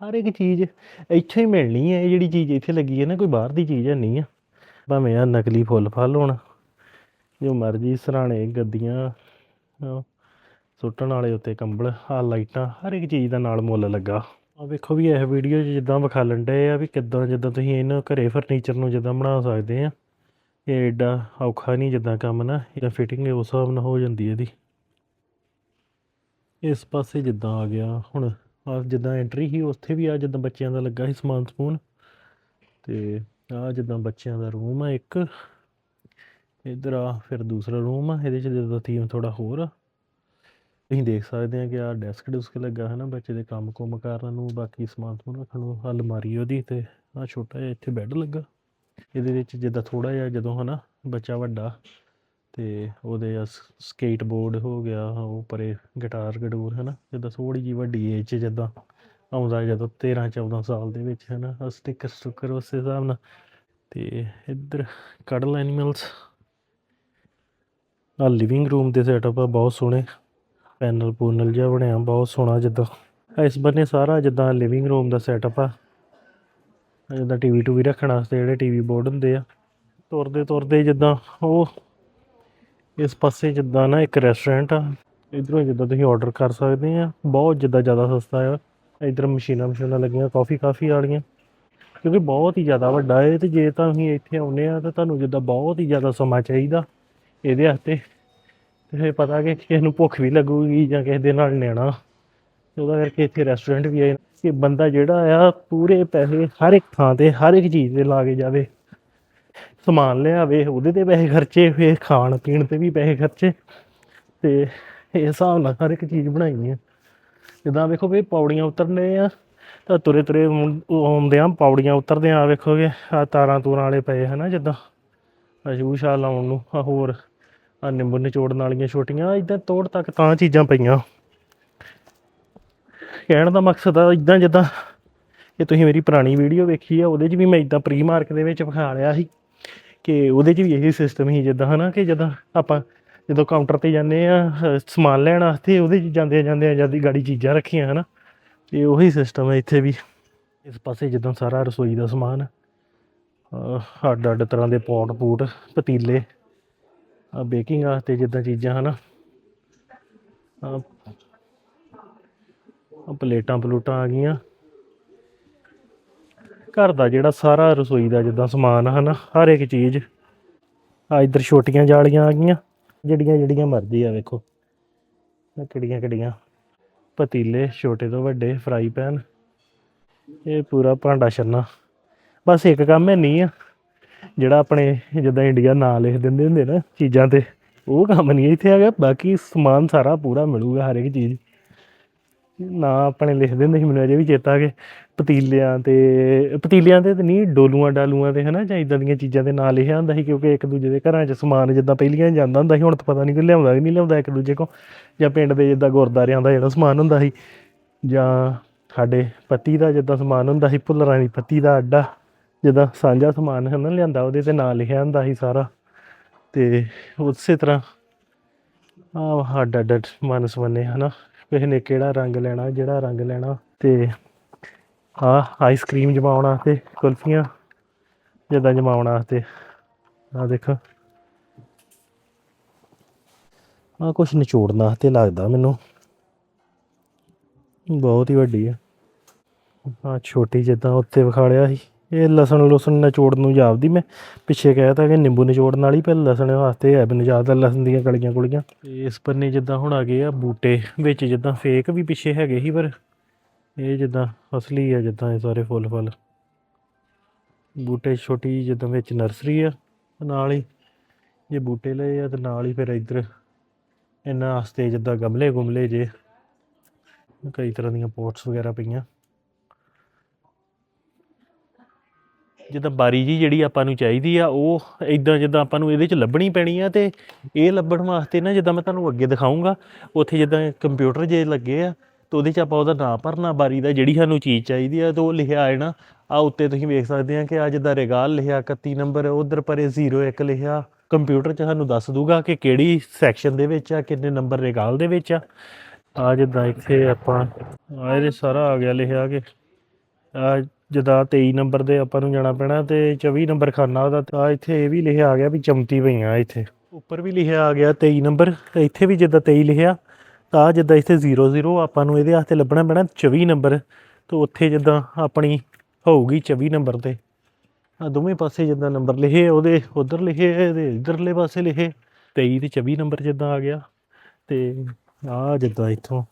ਹਰ ਇੱਕ ਚੀਜ਼ ਇੱਥੇ ਹੀ ਮਿਲਣੀ ਹੈ, ਇਹ ਜਿਹੜੀ ਚੀਜ਼ ਇੱਥੇ ਲੱਗੀ ਹੈ ਨਾ, ਕੋਈ ਬਾਹਰ ਦੀ ਚੀਜ਼ ਹੈ ਨਹੀਂ ਆ। ਭਾਵੇਂ ਆ ਨਕਲੀ ਫੁੱਲ ਫਲ ਹੋਣ, ਜੋ ਮਰਜ਼ੀ ਸਰਾਣੇ, ਗੱਦੀਆਂ ਸੁੱਟਣ ਵਾਲੇ ਉੱਤੇ ਕੰਬਲ ਆ ਲਾਈਟਾਂ, ਹਰ ਇੱਕ ਚੀਜ਼ ਦਾ ਨਾਲ ਮੁੱਲ ਲੱਗਾ। ਆ ਵੇਖੋ ਵੀ ਇਹ ਵੀਡੀਓ 'ਚ ਜਿੱਦਾਂ ਵਿਖਾਲਣ ਡਏ ਆ ਵੀ ਕਿੱਦਾਂ ਜਿੱਦਾਂ ਤੁਸੀਂ ਇਹਨੂੰ ਘਰੇ ਫਰਨੀਚਰ ਨੂੰ ਜਿੱਦਾਂ ਬਣਾ ਸਕਦੇ ਆ। ਇਹ ਐਡਾ ਔਖਾ ਨਹੀਂ ਜਿੱਦਾਂ ਕੰਮ ਨਾ ਇਹ ਫਿਟਿੰਗ ਉਸ ਹਿਸਾਬ ਨਾਲ ਹੋ ਜਾਂਦੀ ਇਹਦੀ। ਇਸ ਪਾਸੇ ਜਿੱਦਾਂ ਆ ਗਿਆ ਹੁਣ। ਆ, ਜਿੱਦਾਂ ਐਂਟਰੀ ਹੀ ਉੱਥੇ ਵੀ ਆ ਜਿੱਦਾਂ ਬੱਚਿਆਂ ਦਾ ਲੱਗਾ ਸੀ ਸਮਾਨ ਸਮੂਨ। ਤੇ ਆ ਜਿੱਦਾਂ ਬੱਚਿਆਂ ਦਾ ਰੂਮ ਆ ਇੱਕ। ਇੱਧਰ ਆ ਫਿਰ ਦੂਸਰਾ ਰੂਮ ਆ, ਇਹਦੇ ਚ ਜਿੱਦਾਂ ਥੀਮ ਥੋੜਾ ਹੋਰ ਆ। ਤੁਸੀਂ ਦੇਖ ਸਕਦੇ ਆ ਕਿ ਆ ਡੈਸਕ ਡੁਸਕ ਲੱਗਾ ਹੈ ਨਾ, ਬੱਚੇ ਦੇ ਕੰਮ ਕੁਮ ਕਰਨ ਨੂੰ, ਬਾਕੀ ਸਮਾਨ ਸਮੂਨ ਰੱਖਣ ਨੂੰ ਆ ਅਲਮਾਰੀ ਉਹਦੀ ਤੇ ਆ ਛੋਟਾ ਜਿਹਾ ਇੱਥੇ ਬੈੱਡ ਲੱਗਾ। ਇਹਦੇ ਵਿੱਚ ਜਿੱਦਾਂ ਥੋੜਾ ਜਿਹਾ ਜਦੋਂ ਹਨਾ, ਬੱਚਾ ਵੱਡਾ ਤੇ ਉਹਦੇ ਆ ਸਕੇਟ ਬੋਰਡ ਹੋ ਗਿਆ, ਉਹ ਪਰੇ ਗਿਟਾਰ ਗਡੂਰ ਹੈ ਨਾ ਜਿੱਦਾਂ ਥੋੜੀ ਜੀ ਵੱਡੀ ਏਜ 'ਚ ਜਿੱਦਾਂ ਆਉਂਦਾ, ਜਦੋਂ 13 14 ਸਾਲ ਦੇ ਵਿੱਚ ਹੈ ਨਾ ਸਟicker ਸਟੁੱਕਰ ਉਸ ਹਿਸਾਬ ਨਾਲ। ਤੇ ਇੱਧਰ ਕਡਲ ਐਨੀਮਲਸ ਆ ਲਿਵਿੰਗ ਰੂਮ ਦੇ ਸੈਟਅਪ ਆ, ਬਹੁਤ ਸੋਹਣੇ। ਪੈਨਲ ਪੂਨਲ ਜਿਹਾ ਬਣਿਆ, ਬਹੁਤ ਸੋਹਣਾ ਜਿੱਦਾਂ। ਇਸ ਬੰਨੇ ਸਾਰਾ ਜਿੱਦਾਂ ਲਿਵਿੰਗ ਰੂਮ ਦਾ ਸੈਟਅਪ ਆ। ਆਹ ਜਿੱਦਾਂ ਟੀਵੀ ਟੂਵੀ ਰੱਖਣ ਵਾਸਤੇ ਜਿਹੜੇ ਟੀਵੀ ਬੋਰਡ ਹੁੰਦੇ ਆ ਤੁਰਦੇ ਤੁਰਦੇ ਜਿੱਦਾਂ ਉਹ ਇਸ ਪਾਸੇ ਜਿੱਦਾਂ ਨਾ ਇੱਕ ਰੈਸਟੋਰੈਂਟ ਆ, ਇਧਰੋਂ ਜਿੱਦਾਂ ਤੁਸੀਂ ਆਰਡਰ ਕਰ ਸਕਦੇ ਆ, ਬਹੁਤ ਜਿੱਦਾਂ ਜ਼ਿਆਦਾ ਸਸਤਾ ਆ। ਇਧਰ ਮਸ਼ੀਨਾਂ ਮਸ਼ੀਨਾਂ ਲੱਗੀਆਂ, ਕਾਫੀ ਕਾਫੀ ਵਾਲੀਆਂ, ਕਿਉਂਕਿ ਬਹੁਤ ਹੀ ਜ਼ਿਆਦਾ ਵੱਡਾ ਹੈ ਤੇ ਜੇ ਤਾਂ ਅਸੀਂ ਇੱਥੇ ਆਉਨੇ ਆ ਤਾਂ ਤੁਹਾਨੂੰ ਜਿੱਦਾਂ ਬਹੁਤ ਹੀ ਜ਼ਿਆਦਾ ਸਮਾਂ ਚਾਹੀਦਾ ਇਹਦੇ ਵਾਸਤੇ। ਤੇ ਫਿਰ ਪਤਾ ਕਿ ਕਿਸੇ ਨੂੰ ਭੁੱਖ ਵੀ ਲੱਗੂਗੀ ਜਾਂ ਕਿਸੇ ਦੇ ਨਾਲ ਨਿਆਣਾ। ਉਹਦਾ ਕਰਕੇ ਇੱਥੇ ਰੈਸਟੋਰੈਂਟ ਵੀ ਹੈ ਕਿ ਬੰਦਾ ਜਿਹੜਾ ਆ, ਪੂਰੇ ਪੈਸੇ ਹਰ ਇੱਕ ਥਾਂ ਤੇ, ਹਰ ਇੱਕ ਚੀਜ਼ ਤੇ ਲਾ ਕੇ ਜਾਵੇ। ਸਮਾਨ ਲਿਆਵੇ ਉਹਦੇ ਤੇ ਪੈਸੇ ਖਰਚੇ ਫੇਰ ਖਾਣ ਪੀਣ ਤੇ ਵੀ ਪੈਸੇ ਖਰਚੇ। ਤੇ ਇਸ ਹਿਸਾਬ ਨਾਲ ਹਰ ਇੱਕ ਚੀਜ਼ ਬਣਾਈ ਹੈ ਜਿੱਦਾਂ ਵੇਖੋ ਵੀ ਪੌੜੀਆਂ ਉਤਰਨੇ ਆ, ਤਾਂ ਤੁਰੇ ਤੁਰੇ ਆਉਂਦੇ ਆ ਪੌੜੀਆਂ ਉਤਰਦੇ ਆ ਵੇਖੋਗੇ ਆ ਤਾਰਾਂ ਤੂਰਾਂ ਵਾਲੇ ਪਏ ਹਨਾ ਜਿੱਦਾਂ। ਆ ਲਾਉਣ ਨੂੰ ਆ ਹੋਰ ਆ ਨਿੰਬੂ ਨਿਚੋੜਨ ਵਾਲੀਆਂ ਛੋਟੀਆਂ ਇਦਾਂ ਤੋੜ ਤੱਕ ਤਾਂ ਚੀਜ਼ਾਂ ਪਈਆਂ। ਕਹਿਣ ਦਾ ਮਕਸਦ ਆ ਇਦਾਂ ਜਿੱਦਾਂ ਇਹ ਤੁਸੀਂ ਮੇਰੀ ਪੁਰਾਣੀ ਵੀਡੀਓ ਵੇਖੀ ਆ, ਉਹਦੇ 'ਚ ਵੀ ਮੈਂ ਇਦਾਂ ਪ੍ਰੀ ਮਾਰਕ ਦੇ ਵਿੱਚ ਵਿਖਾ ਲਿਆ ਸੀ। ਕਿ ਉਹਦੇ 'ਚ ਵੀ ਇਹੀ ਸਿਸਟਮ ਹੀ ਜਿੱਦਾਂ ਹਨਾ ਕਿ ਜਦੋਂ ਆਪਾਂ ਜਦੋਂ ਕਾਊਂਟਰ ਤੇ ਜਾਂਦੇ ਆ ਸਮਾਨ ਲੈਣ ਵਾਸਤੇ ਉਹਦੇ 'ਚ ਜਾਂਦੇ ਜਾਂਦੇ ਜਦੀ ਗਾੜੀ ਚੀਜ਼ਾਂ ਰੱਖੀਆਂ ਹਨਾ, ਤੇ ਉਹੀ ਸਿਸਟਮ ਹੈ ਇੱਥੇ ਵੀ। ਇਸ ਪਾਸੇ ਜਿੱਦਾਂ ਸਾਰਾ ਰਸੋਈ ਦਾ ਸਮਾਨ ਅੱਡ ਅੱਡ ਤਰ੍ਹਾਂ ਦੇ ਪੌਟ ਪੂਟ, ਪਤੀਲੇ ਆ ਬੇਕਿੰਗ ਵਾਸਤੇ ਜਿੱਦਾਂ ਚੀਜ਼ਾਂ ਹਨਾ। ਆ ਪਲੇਟਾਂ ਪਲੂਟਾਂ ਆ ਗਈਆਂ। ਘਰ ਦਾ ਜਿਹੜਾ ਸਾਰਾ ਰਸੋਈ ਦਾ ਜਿੱਦਾਂ ਸਮਾਨ ਹਨਾ, ਹਰ ਇੱਕ ਚੀਜ਼ ਆ ਇੱਧਰ ਛੋਟੀਆਂ ਜਾਲੀਆਂ ਆ ਗਈਆਂ, ਜਿਹੜੀਆਂ ਜਿਹੜੀਆਂ ਮਰਜ਼ੀ ਆ ਵੇਖੋ। ਆਹ ਕਿਹੜੀਆਂ ਕਿਹੜੀਆਂ? ਪਤੀਲੇ ਛੋਟੇ ਤੋਂ ਵੱਡੇ ਫਰਾਈ ਪੈਨ ਇਹ ਪੂਰਾ ਭਾਂਡਾ ਛੰਨਾ। ਬਸ ਇੱਕ ਕੰਮ ਹੈ ਨਹੀਂ ਆ, ਜਿਹੜਾ ਆਪਣੇ ਜਿੱਦਾਂ ਇੰਡੀਆ ਨਾਂ ਲਿਖ ਦਿੰਦੇ ਹੁੰਦੇ ਨਾ ਚੀਜ਼ਾਂ ਤੇ, ਉਹ ਕੰਮ ਨਹੀਂ ਇੱਥੇ ਹੈਗਾ, ਬਾਕੀ ਸਮਾਨ ਸਾਰਾ ਪੂਰਾ ਮਿਲੂਗਾ ਹਰ ਇੱਕ ਚੀਜ਼। ਨਾ ਆਪਣੇ ਲਿਖਦੇ ਹੁੰਦੇ ਸੀ ਮੈਨੂੰ ਅਜੇ ਵੀ ਚੇਤਾ ਕਿ। ਪਤੀਲਿਆਂ ਤੇ ਪਤੀਲਿਆਂ ਤੇ ਤਾਂ ਨਹੀਂ, ਡੋਲੂਆਂ ਡਾਲੂਆਂ ਤੇ ਹਨਾ, ਜਾਂ ਇਦਾਂ ਦੀਆਂ ਚੀਜ਼ਾਂ ਦੇ ਨਾਂ ਲਿਖਿਆ ਹੁੰਦਾ ਸੀ ਕਿਉਂਕਿ ਇੱਕ ਦੂਜੇ ਦੇ ਘਰਾਂ 'ਚ ਸਮਾਨ ਜਿੱਦਾਂ ਪਹਿਲੀਆਂ ਜਾਂਦਾ ਹੁੰਦਾ ਸੀ, ਹੁਣ ਤਾਂ ਪਤਾ ਨਹੀਂ ਕੋਈ ਲਿਆਉਂਦਾ ਕਿ ਨਹੀਂ ਲਿਆਉਂਦਾ ਇੱਕ ਦੂਜੇ ਕੋ ਜਾਂ ਪਿੰਡ ਦੇ ਜਿੱਦਾਂ ਗੁਰਦਾਰਿਆਂ ਦਾ ਜਿਹੜਾ ਸਮਾਨ ਹੁੰਦਾ ਸੀ, ਜਾਂ ਸਾਡੇ ਪੱਤੀ ਦਾ ਜਿੱਦਾਂ ਸਮਾਨ ਹੁੰਦਾ ਸੀ ਭੁੱਲਰਾਂ ਦੀ ਪੱਤੀ ਦਾ ਅੱਡਾ, ਜਿੱਦਾਂ ਸਾਂਝਾ ਸਮਾਨ ਹੈ ਨਾ ਲਿਆਂਦਾ, ਉਹਦੇ ਤੇ ਨਾਂ ਲਿਖਿਆ ਹੁੰਦਾ ਸੀ ਸਾਰਾ। ਤੇ ਉਸੇ ਤਰ੍ਹਾਂ ਆਹ ਸਾਡਾ ਅੱਡ ਮਨ ਸਵੰਨੇ ਹਨਾ। ਕਿਸੇ ਨੇ ਕਿਹੜਾ ਰੰਗ ਲੈਣਾ, ਜਿਹੜਾ ਰੰਗ ਲੈਣਾ ਤੇ ਆ ਆਈਸਕ੍ਰੀਮ ਜਮਾਉਣ ਵਾਸਤੇ ਕੁਲਫੀਆਂ ਜਿੱਦਾਂ ਜਮਾਉਣ ਵਾਸਤੇ। ਆ ਦੇਖੋ। ਆ ਕੁਛ ਨਿਚੋੜਨ ਵਾਸਤੇ ਲੱਗਦਾ ਮੈਨੂੰ। ਬਹੁਤ ਹੀ ਵੱਡੀ ਆ। ਆ ਛੋਟੀ ਜਿੱਦਾਂ ਉੱਤੇ ਵਿਖਾ ਲਿਆ ਸੀ। ਇਹ ਲਸਣ ਲੁਸਣ ਨਿਚੋੜਨ ਨੂੰ ਜਾਪਦੀ ਮੈਂ। ਪਿੱਛੇ ਕਹਿਤਾ ਕਿ ਨਿੰਬੂ ਨਿਚੋੜਨ ਵਾਲੀ, ਪਰ ਲਸਣ ਵਾਸਤੇ ਹੈ ਬਨ ਜ਼ਿਆਦਾ ਲਸਣ ਦੀਆਂ ਗਲੀਆਂ ਗੁਲੀਆਂ ਤੇ ਇਸ ਪੰਨੇ ਜਿੱਦਾਂ ਹੁਣ ਆ ਗਏ ਆ ਬੂਟੇ ਵਿੱਚ, ਜਿੱਦਾਂ ਫੇਕ ਵੀ ਪਿੱਛੇ ਹੈਗੇ ਸੀ, ਪਰ ਇਹ ਜਿੱਦਾਂ ਅਸਲੀ ਆ, ਜਿੱਦਾਂ ਇਹ ਸਾਰੇ ਫੁੱਲ ਫਲ। ਬੂਟੇ ਛੋਟੀ ਜਿੱਦਾਂ ਵਿੱਚ ਨਰਸਰੀ ਆ ਨਾਲ ਹੀ ਜੇ ਬੂਟੇ ਲਏ ਆ, ਤੇ ਨਾਲ ਹੀ ਫਿਰ ਇੱਧਰ ਇਹਨਾਂ ਵਾਸਤੇ ਜਿੱਦਾਂ ਗਮਲੇ ਗੁਮਲੇ ਜੇ, ਕਈ ਤਰ੍ਹਾਂ ਦੀਆਂ ਪੋਟਸ ਵਗੈਰਾ ਪਈਆਂ। ਜਿੱਦਾਂ ਬਾਰੀ ਜੀ ਜਿਹੜੀ ਆਪਾਂ ਨੂੰ ਚਾਹੀਦੀ ਆ, ਉਹ ਇਦਾਂ ਜਿੱਦਾਂ ਆਪਾਂ ਨੂੰ ਇਹਦੇ ਚ ਲੱਭਣੀ ਪੈਣੀ ਆ ਤੇ ਇਹ ਲੱਭਣ ਵਾਸਤੇ ਨਾ ਜਿੱਦਾਂ ਮੈਂ ਤੁਹਾਨੂੰ ਅੱਗੇ ਦਿਖਾਉਂਗਾ ਉੱਥੇ ਜਿੱਦਾਂ ਕੰਪਿਊਟਰ ਜੇ ਲੱਗੇ ਆ, ਤਾਂ ਉਹਦੇ ਚ ਆਪਾਂ ਉਹਦਾ ਨਾਂ ਭਰਨਾ, ਬਾਰੀ ਦਾ ਜਿਹੜੀ ਸਾਨੂੰ ਚੀਜ਼ ਚਾਹੀਦੀ ਆ, ਤੇ ਉਹ ਲਿਖਿਆ ਆਏ ਨਾ ਆ ਉੱਤੇ ਤੁਸੀਂ ਵੇਖ ਸਕਦੇ ਆ ਕਿ ਆ ਜਿੱਦਾਂ ਰੇਗਾਲ ਲਿਖਿਆ 31 ਨੰਬਰ, ਉਧਰ ਪਰੇ 01 ਲਿਖਿਆ। ਕੰਪਿਊਟਰ 'ਚ ਸਾਨੂੰ ਦੱਸ ਦੂਗਾ ਕਿ ਕਿਹੜੀ ਸੈਕਸ਼ਨ ਦੇ ਵਿੱਚ ਆ, ਕਿੰਨੇ ਨੰਬਰ ਰੇਗਾਲ ਦੇ ਵਿੱਚ ਆ। ਆ ਜਿੱਦਾਂ ਇੱਥੇ ਆਪਾਂ ਆ ਇਹਦੇ ਸਾਰਾ ਆ ਗਿਆ ਲਿਖਿਆ ਕਿ ਆ ਜਿੱਦਾਂ 23 ਨੰਬਰ ਦੇ ਆਪਾਂ ਨੂੰ ਜਾਣਾ ਪੈਣਾ ਤੇ 24 ਨੰਬਰ ਖਾਨਾ ਉਹਦਾ ਤਾਂ ਇੱਥੇ ਇਹ ਵੀ ਲਿਖਿਆ ਆ ਗਿਆ ਵੀ ਚਮਤੀ ਪਈਆਂ ਇੱਥੇ। ਉੱਪਰ ਵੀ ਲਿਖਿਆ ਆ ਗਿਆ 23 ਨੰਬਰ, ਤੇ ਇੱਥੇ ਵੀ ਜਿੱਦਾਂ 23 ਲਿਖਿਆ, ਤਾਂ ਆਹ ਜਿੱਦਾਂ ਇੱਥੇ 00 ਆਪਾਂ ਨੂੰ ਇਹਦੇ ਵਾਸਤੇ ਲੱਭਣਾ ਪੈਣਾ 24 ਨੰਬਰ, ਤੇ ਉੱਥੇ ਜਿੱਦਾਂ ਆਪਣੀ ਹੋਊਗੀ 24 ਨੰਬਰ ਤੇ। ਆ ਦੋਵੇਂ ਪਾਸੇ ਜਿੱਦਾਂ ਨੰਬਰ ਲਿਖੇ, ਉਹਦੇ ਉਧਰ ਲਿਖੇ ਤੇ ਇਧਰਲੇ ਪਾਸੇ ਲਿਖੇ 23 ਤੇ 24 ਨੰਬਰ ਜਿੱਦਾਂ ਆ ਗਿਆ। ਤੇ ਆ ਜਿੱਦਾਂ ਇੱਥੋਂ,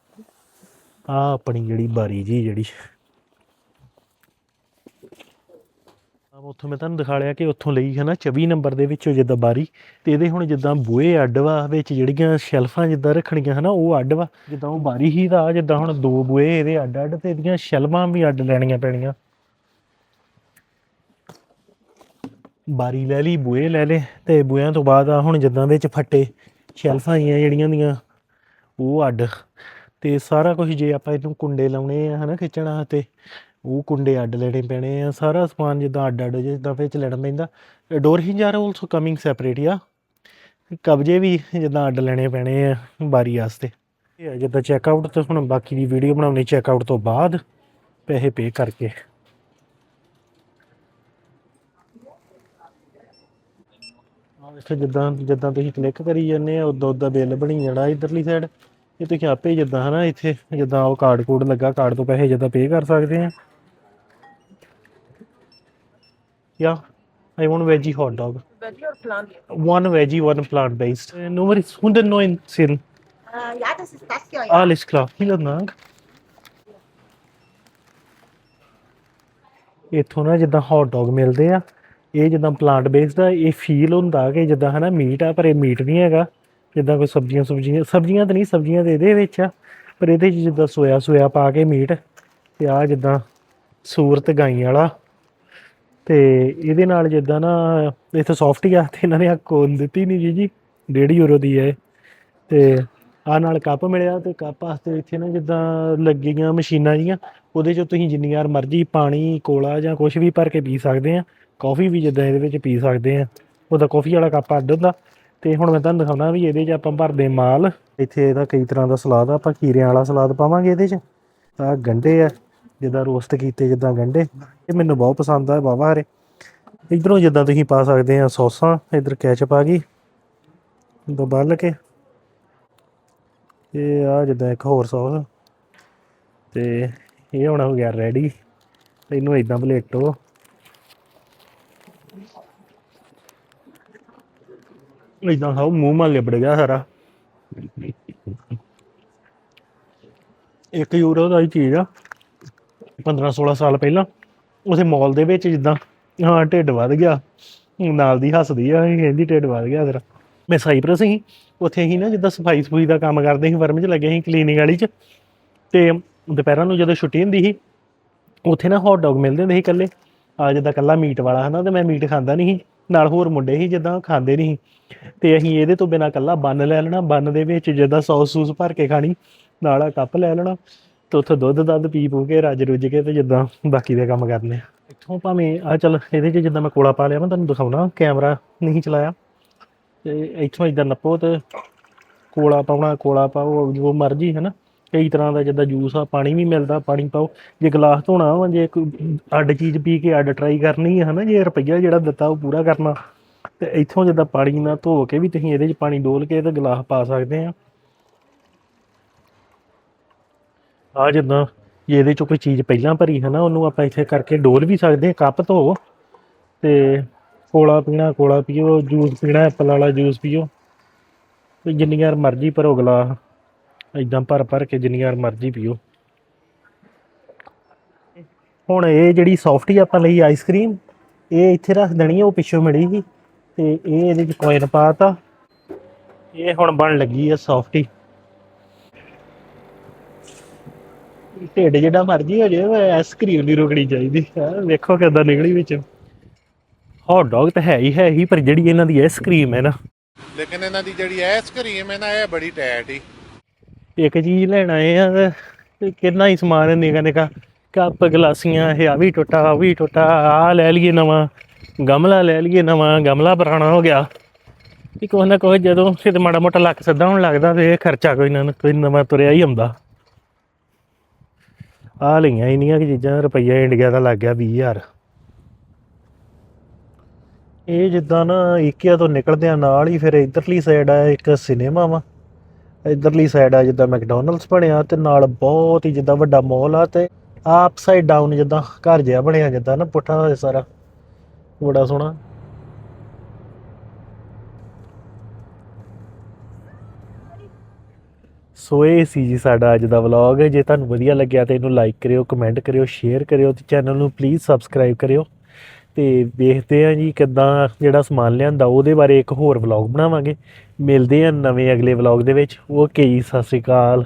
ਆ ਆਪਣੀ ਜਿਹੜੀ ਬਾਰੀ ਜੀ ਜਿਹੜੀ ਆ ਉੱਥੋਂ ਮੈਂ ਤੁਹਾਨੂੰ ਦਿਖਾ ਲਿਆ ਕਿ ਉੱਥੋਂ ਲਈ ਹੈ ਨਾ 24 ਨੰਬਰ ਦੇ ਵਿੱਚੋਂ ਜਿੱਦਾਂ ਬਾਰੀ ਤੇ ਇਹਦੇ ਹੁਣ ਜਿੱਦਾਂ ਬੂਹੇ ਅੱਡ ਵਿੱਚ ਜਿਹੜੀਆਂ ਸ਼ੈਲਫਾਂ ਜਿੱਦਾਂ ਰੱਖਣੀਆਂ ਹਨਾ, ਉਹ ਅੱਡ ਜਿੱਦਾਂ ਉਹ ਬਾਰੀ ਹੀ ਦਾ, ਜਿੱਦਾਂ ਹੁਣ ਦੋ ਬੂਹੇ ਇਹਦੇ ਅੱਡ ਅੱਡ ਤੇ ਇਹਦੀਆਂ ਸ਼ੈਲਫਾਂ ਵੀ ਅੱਡ ਲੈਣੀਆਂ ਪੈਣੀਆਂ। ਬਾਰੀ ਲੈ ਲਈ, ਬੂਹੇ ਲੈ ਲਏ ਤੇ ਬੂਹਿਆਂ ਤੋਂ ਬਾਅਦ ਆ ਹੁਣ ਜਿੱਦਾਂ ਵਿੱਚ ਫੱਟੇ, ਸ਼ੈਲਫਾਂ ਆਈਆਂ ਜਿਹੜੀਆਂ ਦੀਆਂ ਉਹ ਅੱਡ। ਤੇ ਸਾਰਾ ਕੁਝ ਜੇ ਆਪਾਂ ਇਹਨੂੰ ਕੁੰਡੇ ਲਾਉਣੇ ਆ ਹਨਾ ਖਿੱਚਣਾ ਤੇ ਉਹ ਕੁੰਡੇ ਅੱਡ ਲੈਣੇ ਪੈਣੇ ਆ, ਸਾਰਾ ਸਮਾਨ ਜਿੱਦਾਂ ਅੱਡ ਅੱਡ ਜਿੱਦਾਂ ਵਿੱਚ ਲੈਣਾ ਪੈਂਦਾ। Door hinge are also coming separate ਆ। ਕਬਜੇ ਵੀ ਜਿੱਦਾਂ ਅੱਡ ਲੈਣੇ ਪੈਣੇ ਆ ਬਾਰੀ ਵਾਸਤੇ। ਇਹ ਆ ਜਿੱਦਾਂ ਚੈੱਕ ਆਊਟ ਤੇ ਹੁਣ ਬਾਕੀ ਦੀ ਵੀਡੀਓ ਬਣਾਉਣੀ ਚੈੱਕ ਆਊਟ ਤੋਂ ਬਾਅਦ ਪੈਸੇ ਪੇ ਕਰਕੇ। ਇੱਥੇ ਜਿੱਦਾਂ ਜਿੱਦਾਂ ਤੁਸੀਂ ਕਲਿੱਕ ਕਰੀ ਜਾਂਦੇ ਆ, ਉਦੋਂ ਉਦਾਂ ਬਿੱਲ ਬਣੀ ਜਾਣਾ ਇਧਰਲੀ ਸਾਈਡ ਇਹ ਤੁਸੀਂ ਆਪੇ ਹੀ ਜਿੱਦਾਂ ਹਨਾ ਇੱਥੇ ਜਿੱਦਾਂ ਉਹ ਕਾਰਡ ਕੋਡ ਲੱਗਾ ਕਾਰਡ ਤੋਂ ਪੈਸੇ ਜਿੱਦਾਂ ਪੇ ਕਰ ਸਕਦੇ ਆ। ਯਾ I want veggie hot dog. Veggie or plant? One veggie, one plant based. Uh, no worries. 109 Sinn. Äh, ja, das ist das hier, ja. Alles klar. Vielen Dank. ਇੱਥੋਂ ਨਾ ਜਿੱਦਾਂ ਹੌਟ ਡੌਗ ਮਿਲਦੇ ਆ ਇਹ ਜਿੱਦਾਂ ਪਲਾਂਟ ਬੇਸਡ ਆ ਇਹ ਫੀਲ ਹੁੰਦਾ ਕਿ ਜਿੱਦਾਂ ਹਨਾ ਮੀਟ ਆ ਪਰ ਇਹ ਮੀਟ ਨਹੀਂ ਹੈਗਾ ਜਿੱਦਾਂ ਕੋਈ ਸਬਜ਼ੀਆਂ ਸੁਬਜ਼ੀਆਂ ਸਬਜ਼ੀਆਂ ਤਾਂ ਨਹੀਂ ਸਬਜ਼ੀਆਂ ਤੇ ਇਹਦੇ ਵਿੱਚ ਆ ਪਰ ਇਹਦੇ 'ਚ ਜਿੱਦਾਂ ਸੋਇਆ ਸੋਇਆ ਪਾ ਕੇ ਮੀਟ ਤੇ ਆ ਜਿੱਦਾਂ ਸੂਰ ਤੇ ਗਾਈ ਵਾਲਾ ਤੇ ਇਹਦੇ ਨਾਲ ਜਿੱਦਾਂ ਨਾ ਇੱਥੇ ਸੌਫਟੀ ਆ, ਤੇ ਇਹਨਾਂ ਨੇ ਆ ਕੋਨ ਦਿੱਤੀ ਨਹੀਂ ਜੀ ਜੀ 1.5 ਯੂਰੋ ਦੀ ਹੈ ਇਹ। ਤੇ ਆ ਨਾਲ ਕੱਪ ਮਿਲਿਆ, ਤੇ ਕੱਪ ਵਾਸਤੇ ਇੱਥੇ ਨਾ ਜਿੱਦਾਂ ਲੱਗੀਆਂ ਮਸ਼ੀਨਾਂ ਜੀਆਂ, ਉਹਦੇ 'ਚ ਤੁਸੀਂ ਜਿੰਨੀ ਯਾਰ ਮਰਜ਼ੀ ਪਾਣੀ, ਕੋਲਾ ਜਾਂ ਕੁਝ ਵੀ ਭਰ ਕੇ ਪੀ ਸਕਦੇ ਆ ਕਾਫੀ ਵੀ ਜਿੱਦਾਂ ਇਹਦੇ ਵਿੱਚ ਪੀ ਸਕਦੇ ਆ। ਉਹਦਾ ਕਾਫੀ ਵਾਲਾ ਕੱਪ ਅੱਡ ਹੁੰਦਾ। ਤੇ ਹੁਣ ਮੈਂ ਤੁਹਾਨੂੰ ਦਿਖਾਉਣਾ ਵੀ ਇਹਦੇ 'ਚ ਆਪਾਂ ਭਰਦੇ ਮਾਲ। ਇੱਥੇ ਇਹਦਾ ਕਈ ਤਰ੍ਹਾਂ ਦਾ ਸਲਾਦ ਆ, ਆਪਾਂ ਖੀਰਿਆਂ ਵਾਲਾ ਸਲਾਦ ਪਾਵਾਂਗੇ ਇਹਦੇ 'ਚ। ਆ ਗੰਢੇ ਆ। ਜਿੱਦਾਂ ਰੋਸਟ ਕੀਤੇ, ਜਿੱਦਾਂ ਗੰਢੇ, ਇਹ ਮੈਨੂੰ ਬਹੁਤ ਪਸੰਦ ਆ ਬਾਵਾ ਹਰੇ। ਇਧਰੋਂ ਜਿੱਦਾਂ ਤੁਸੀਂ ਪਾ ਸਕਦੇ ਆ ਸੌਸਾਂ, ਇਧਰ ਕੈਚਅਪ ਆ ਗਈ। ਦਬਾਲ ਕੇ। ਇਹ ਆ ਜਿੱਦਾਂ ਇੱਕ ਹੋਰ ਸੌਸ। ਤੇ ਇਹ ਹੁਣ ਹੋ ਗਿਆ ਰੈਡੀ ਇਹਨੂੰ ਇਦਾਂ ਪਲੇਟੋ। ਇਦਾਂ ਖਾਓ ਮੂੰਹ ਮਾਲ ਲਿਬੜ ਗਿਆ ਸਾਰਾ। ਇੱਕ ਯੂਰੋ ਦਾ ਹੀ ਚੀਜ਼ ਆ। 15 16 ਸਾਲ ਪਹਿਲਾਂ, ਉਸੇ ਮਾਲ ਦੇ ਵਿੱਚ ਜਿੱਦਾਂ, ਹਾਂ, ਢਿੱਡ ਵੱਧ ਗਿਆ। ਨਾਲ ਦੀ ਹੱਸਦੀ ਆ ਕਹਿੰਦੀ ਢਿੱਡ ਵੱਧ ਗਿਆ ਤੇਰਾ। ਮੈਂ ਸਾਈਪਰਸ ਸੀ, ਉੱਥੇ ਹੀ ਨਾ ਜਿੱਦਾਂ ਸਫ਼ਾਈ ਸਫੂਈ ਦਾ ਕੰਮ ਕਰਦੇ ਸੀ ਫਰਮ 'ਚ ਲੱਗੇ ਸੀ ਕਲੀਨਿੰਗ ਵਾਲੀ 'ਚ। ਤੇ ਦੁਪਹਿਰਾਂ ਨੂੰ ਜਦੋਂ ਛੁੱਟੀ ਹੁੰਦੀ ਸੀ, ਉੱਥੇ ਨਾ ਹੌਟ ਡੌਗ ਮਿਲਦੇ ਹੁੰਦੇ ਸੀ ਇਕੱਲੇ। ਆ ਜਿੱਦਾਂ ਇਕੱਲਾ ਮੀਟ ਵਾਲਾ ਹਨਾ, ਤੇ ਮੈਂ ਮੀਟ ਖਾਂਦਾ ਨਹੀਂ ਨਾਲ ਹੋਰ ਮੁੰਡੇ ਸੀ, ਜਿੱਦਾਂ ਖਾਂਦੇ ਨਹੀਂ ਸੀ। ਤੇ ਅਸੀਂ ਇਹਦੇ ਤੋਂ ਬਿਨਾ ਇਕੱਲਾ ਬੰਨ ਲੈ ਲੈਣਾ, ਬੰਨ ਦੇ ਵਿੱਚ ਜਿੱਦਾਂ ਸੌਸ ਸੂਸ ਭਰ ਕੇ ਖਾਣੀ, ਨਾਲ ਕੱਪ ਲੈ ਲੈਣਾ। ਤੇ ਉੱਥੋਂ ਦੁੱਧ ਦੱਧ ਪੀ ਪੂ ਕੇ ਰੱਜ ਰੁੱਜ ਕੇ ਤੇ ਜਿੱਦਾਂ ਬਾਕੀ ਦੇ ਕੰਮ ਕਰਨੇ। ਆ ਇੱਥੋਂ ਭਾਵੇਂ, ਆ ਚੱਲ, ਇਹਦੇ 'ਚ ਜਿੱਦਾਂ ਮੈਂ ਕੋਲਾ ਪਾ ਲਿਆ, ਮੈਂ ਤੁਹਾਨੂੰ ਦਿਖਾਉਣਾ, ਕੈਮਰਾ ਨਹੀਂ ਚਲਾਇਆ। ਤੇ ਇੱਥੋਂ ਇਦਾਂ ਨੱਪੋ ਤੇ ਕੋਲਾ ਪਾਉਣਾ, ਕੋਲਾ ਪਾਓ, ਜੋ ਮਰਜ਼ੀ ਹੈ ਨਾ ਕਈ ਤਰ੍ਹਾਂ ਦਾ ਜਿੱਦਾਂ ਜੂਸ ਆ, ਪਾਣੀ ਵੀ ਮਿਲਦਾ, ਪਾਣੀ ਪਾਓ। ਜੇ ਗਲਾਸ ਧੋਣਾ ਵਾ, ਜੇ ਕੋਈ ਅੱਡ ਚੀਜ਼ ਪੀ ਕੇ ਅੱਡ ਟਰਾਈ ਕਰਨੀ ਹੈ ਨਾ ਜੇ ਰੁਪਈਆ ਜਿਹੜਾ ਦਿੱਤਾ ਉਹ ਪੂਰਾ ਕਰਨਾ। ਤੇ ਇੱਥੋਂ ਜਿੱਦਾਂ ਪਾਣੀ ਨਾਲ ਧੋ ਕੇ ਵੀ ਤੁਸੀਂ ਇਹਦੇ 'ਚ ਪਾਣੀ ਡੋਲ ਕੇ ਤੇ ਗਲਾਸ ਪਾ ਸਕਦੇ ਆ। ਆ ਜਿੱਦਾਂ ਜੇ ਇਹਦੇ 'ਚੋਂ ਕੋਈ ਚੀਜ਼ ਪਹਿਲਾਂ ਭਰੀ ਹੈ ਨਾ, ਉਹਨੂੰ ਆਪਾਂ ਇੱਥੇ ਕਰਕੇ ਡੋਲ ਵੀ ਸਕਦੇ ਆ ਕੱਪ ਧੋ। ਤੇ ਕੋਲਾ ਪੀਣਾ, ਕੋਲਾ ਪੀਓ, ਜੂਸ ਪੀਣਾ, ਐਪਲ ਵਾਲਾ ਜੂਸ ਪੀਓ। ਤੇ ਜਿੰਨੀ ਵਾਰ ਮਰਜ਼ੀ ਭਰੋ ਗਲਾਸ ਇਦਾਂ ਭਰ ਭਰ ਕੇ ਜਿੰਨੀ ਵਾਰ ਮਰਜ਼ੀ ਪੀਓ। ਹੁਣ ਇਹ ਜਿਹੜੀ ਸੌਫਟੀ ਆਪਾਂ ਲਈ ਆਈਸਕ੍ਰੀਮ ਇਹ ਇੱਥੇ ਰੱਖ ਦੇਣੀ ਆ, ਉਹ ਪਿੱਛੋਂ ਮਿਲੀ ਸੀ। ਤੇ ਇਹ ਇਹਦੇ ਵਿੱਚ ਕੋਇਨ ਪਾਤਾ ਇਹ ਹੁਣ ਬਣ ਲੱਗੀ ਆ ਸੌਫਟੀ ਢਿੱਡ ਜਿਹੜਾ ਮਰਜ਼ੀ ਹੋ ਜਾਏ ਆਈਸਕ੍ਰੀਮ ਨਹੀਂ ਰੁਕਣੀ ਚਾਹੀਦੀ। ਹੈਂ, ਵੇਖੋ ਕਿੱਦਾਂ ਨਿਕਲੀ ਵਿੱਚ। ਹੌਟ ਡੌਗ ਤਾਂ ਹੈ ਹੀ ਹੈ ਹੀ ਪਰ ਜਿਹੜੀ ਇਹਨਾਂ ਦੀ ਆਈਸਕ੍ਰੀਮ ਹੈ ਨਾ। ਲੇਕਿਨ ਇਹਨਾਂ ਦੀ ਜਿਹੜੀ ਐਸ ਕਰੀਮ ਹੈ ਨਾ ਇਹ ਬੜੀ ਟੈਟ ਹੀ। ਇੱਕ ਚੀਜ਼ ਲੈਣ ਆਏ ਆ ਤੇ- ਕਿੰਨਾ ਹੀ ਸਮਾਨ ਨਿਕਾ ਨਿਕਾ। ਕੱਪ ਗਲਾਸੀਆਂ ਇਹ ਆ ਵੀ ਟੁੱਟਾ ਆ ਵੀ ਟੁੱਟਾ ਆ ਲੈ ਲਈਏ ਨਵਾਂ ਗਮਲਾ ਲੈ ਲਈਏ ਨਵਾਂ ਗਮਲਾ ਪੁਰਾਣਾ ਹੋ ਗਿਆ। ਕੋਈ ਨਾ ਕੋਈ ਜਦੋਂ ਕਿਤੇ ਮਾੜਾ ਮੋਟਾ ਲੱਕ ਸਿੱਧਾ ਹੋਣ ਲੱਗਦਾ ਤੇ ਇਹ ਖਰਚਾ ਕੋਈ ਨਾ ਕੋਈ ਨਵਾਂ ਤੁਰਿਆ ਹੀ ਹੁੰਦਾ ਆ ਲਈਆਂ ਇੰਨੀਆਂ ਕਿ ਚੀਜ਼ਾਂ, ਰੁਪਈਆ ਇੰਡੀਆ ਦਾ ਲੱਗ ਗਿਆ 20000 ਇਹ ਜਿੱਦਾਂ ਨਾ ਇਕਿਆ ਤੋਂ ਨਿਕਲਦੇ ਆ ਨਾਲ ਹੀ ਫਿਰ ਇਧਰਲੀ ਸਾਈਡ ਆ, ਇੱਕ ਸਿਨੇਮਾ ਵਾ। ਇਧਰਲੀ ਸਾਈਡ ਆ ਜਿੱਦਾਂ ਮੈਕਡੋਨਲਡਸ ਬਣਿਆ ਤੇ ਨਾਲ ਬਹੁਤ ਹੀ ਜਿੱਦਾਂ ਵੱਡਾ ਮਾਲ ਆ ਤੇ ਆਪਸਾਈਡ ਡਾਊਨ ਜਿੱਦਾਂ ਘਰ ਜਿਹਾ ਬਣਿਆ ਜਿੱਦਾਂ ਨਾ ਪੁੱਠਾ ਹੋਇਆ ਸਾਰਾ। ਬੜਾ ਸੋਹਣਾ। ਸੋ ਇਹ ਸੀ ਜੀ ਸਾਡਾ ਅੱਜ ਦਾ ਵਲੌਗ। ਜੇ ਤੁਹਾਨੂੰ ਵਧੀਆ ਲੱਗਿਆ ਤੇ ਇਹਨੂੰ ਲਾਈਕ ਕਰਿਓ ਕਮੈਂਟ ਕਰਿਓ ਸ਼ੇਅਰ ਕਰਿਓ ਤੇ ਚੈਨਲ ਨੂੰ ਪਲੀਜ਼ ਸਬਸਕ੍ਰਾਈਬ ਕਰਿਓ। ਤੇ ਵੇਖਦੇ ਆ ਜੀ ਕਿੱਦਾਂ ਜਿਹੜਾ ਸਮਾਨ ਲਿਆਂਦਾ, ਉਹਦੇ ਬਾਰੇ ਇੱਕ ਹੋਰ ਵਲੌਗ ਬਣਾਵਾਂਗੇ। ਮਿਲਦੇ ਆ ਨਵੇਂ ਅਗਲੇ ਵਲੌਗ ਦੇ ਵਿੱਚ। ਓਕੇ ਜੀ, ਸਤਿ ਸ਼੍ਰੀ ਅਕਾਲ।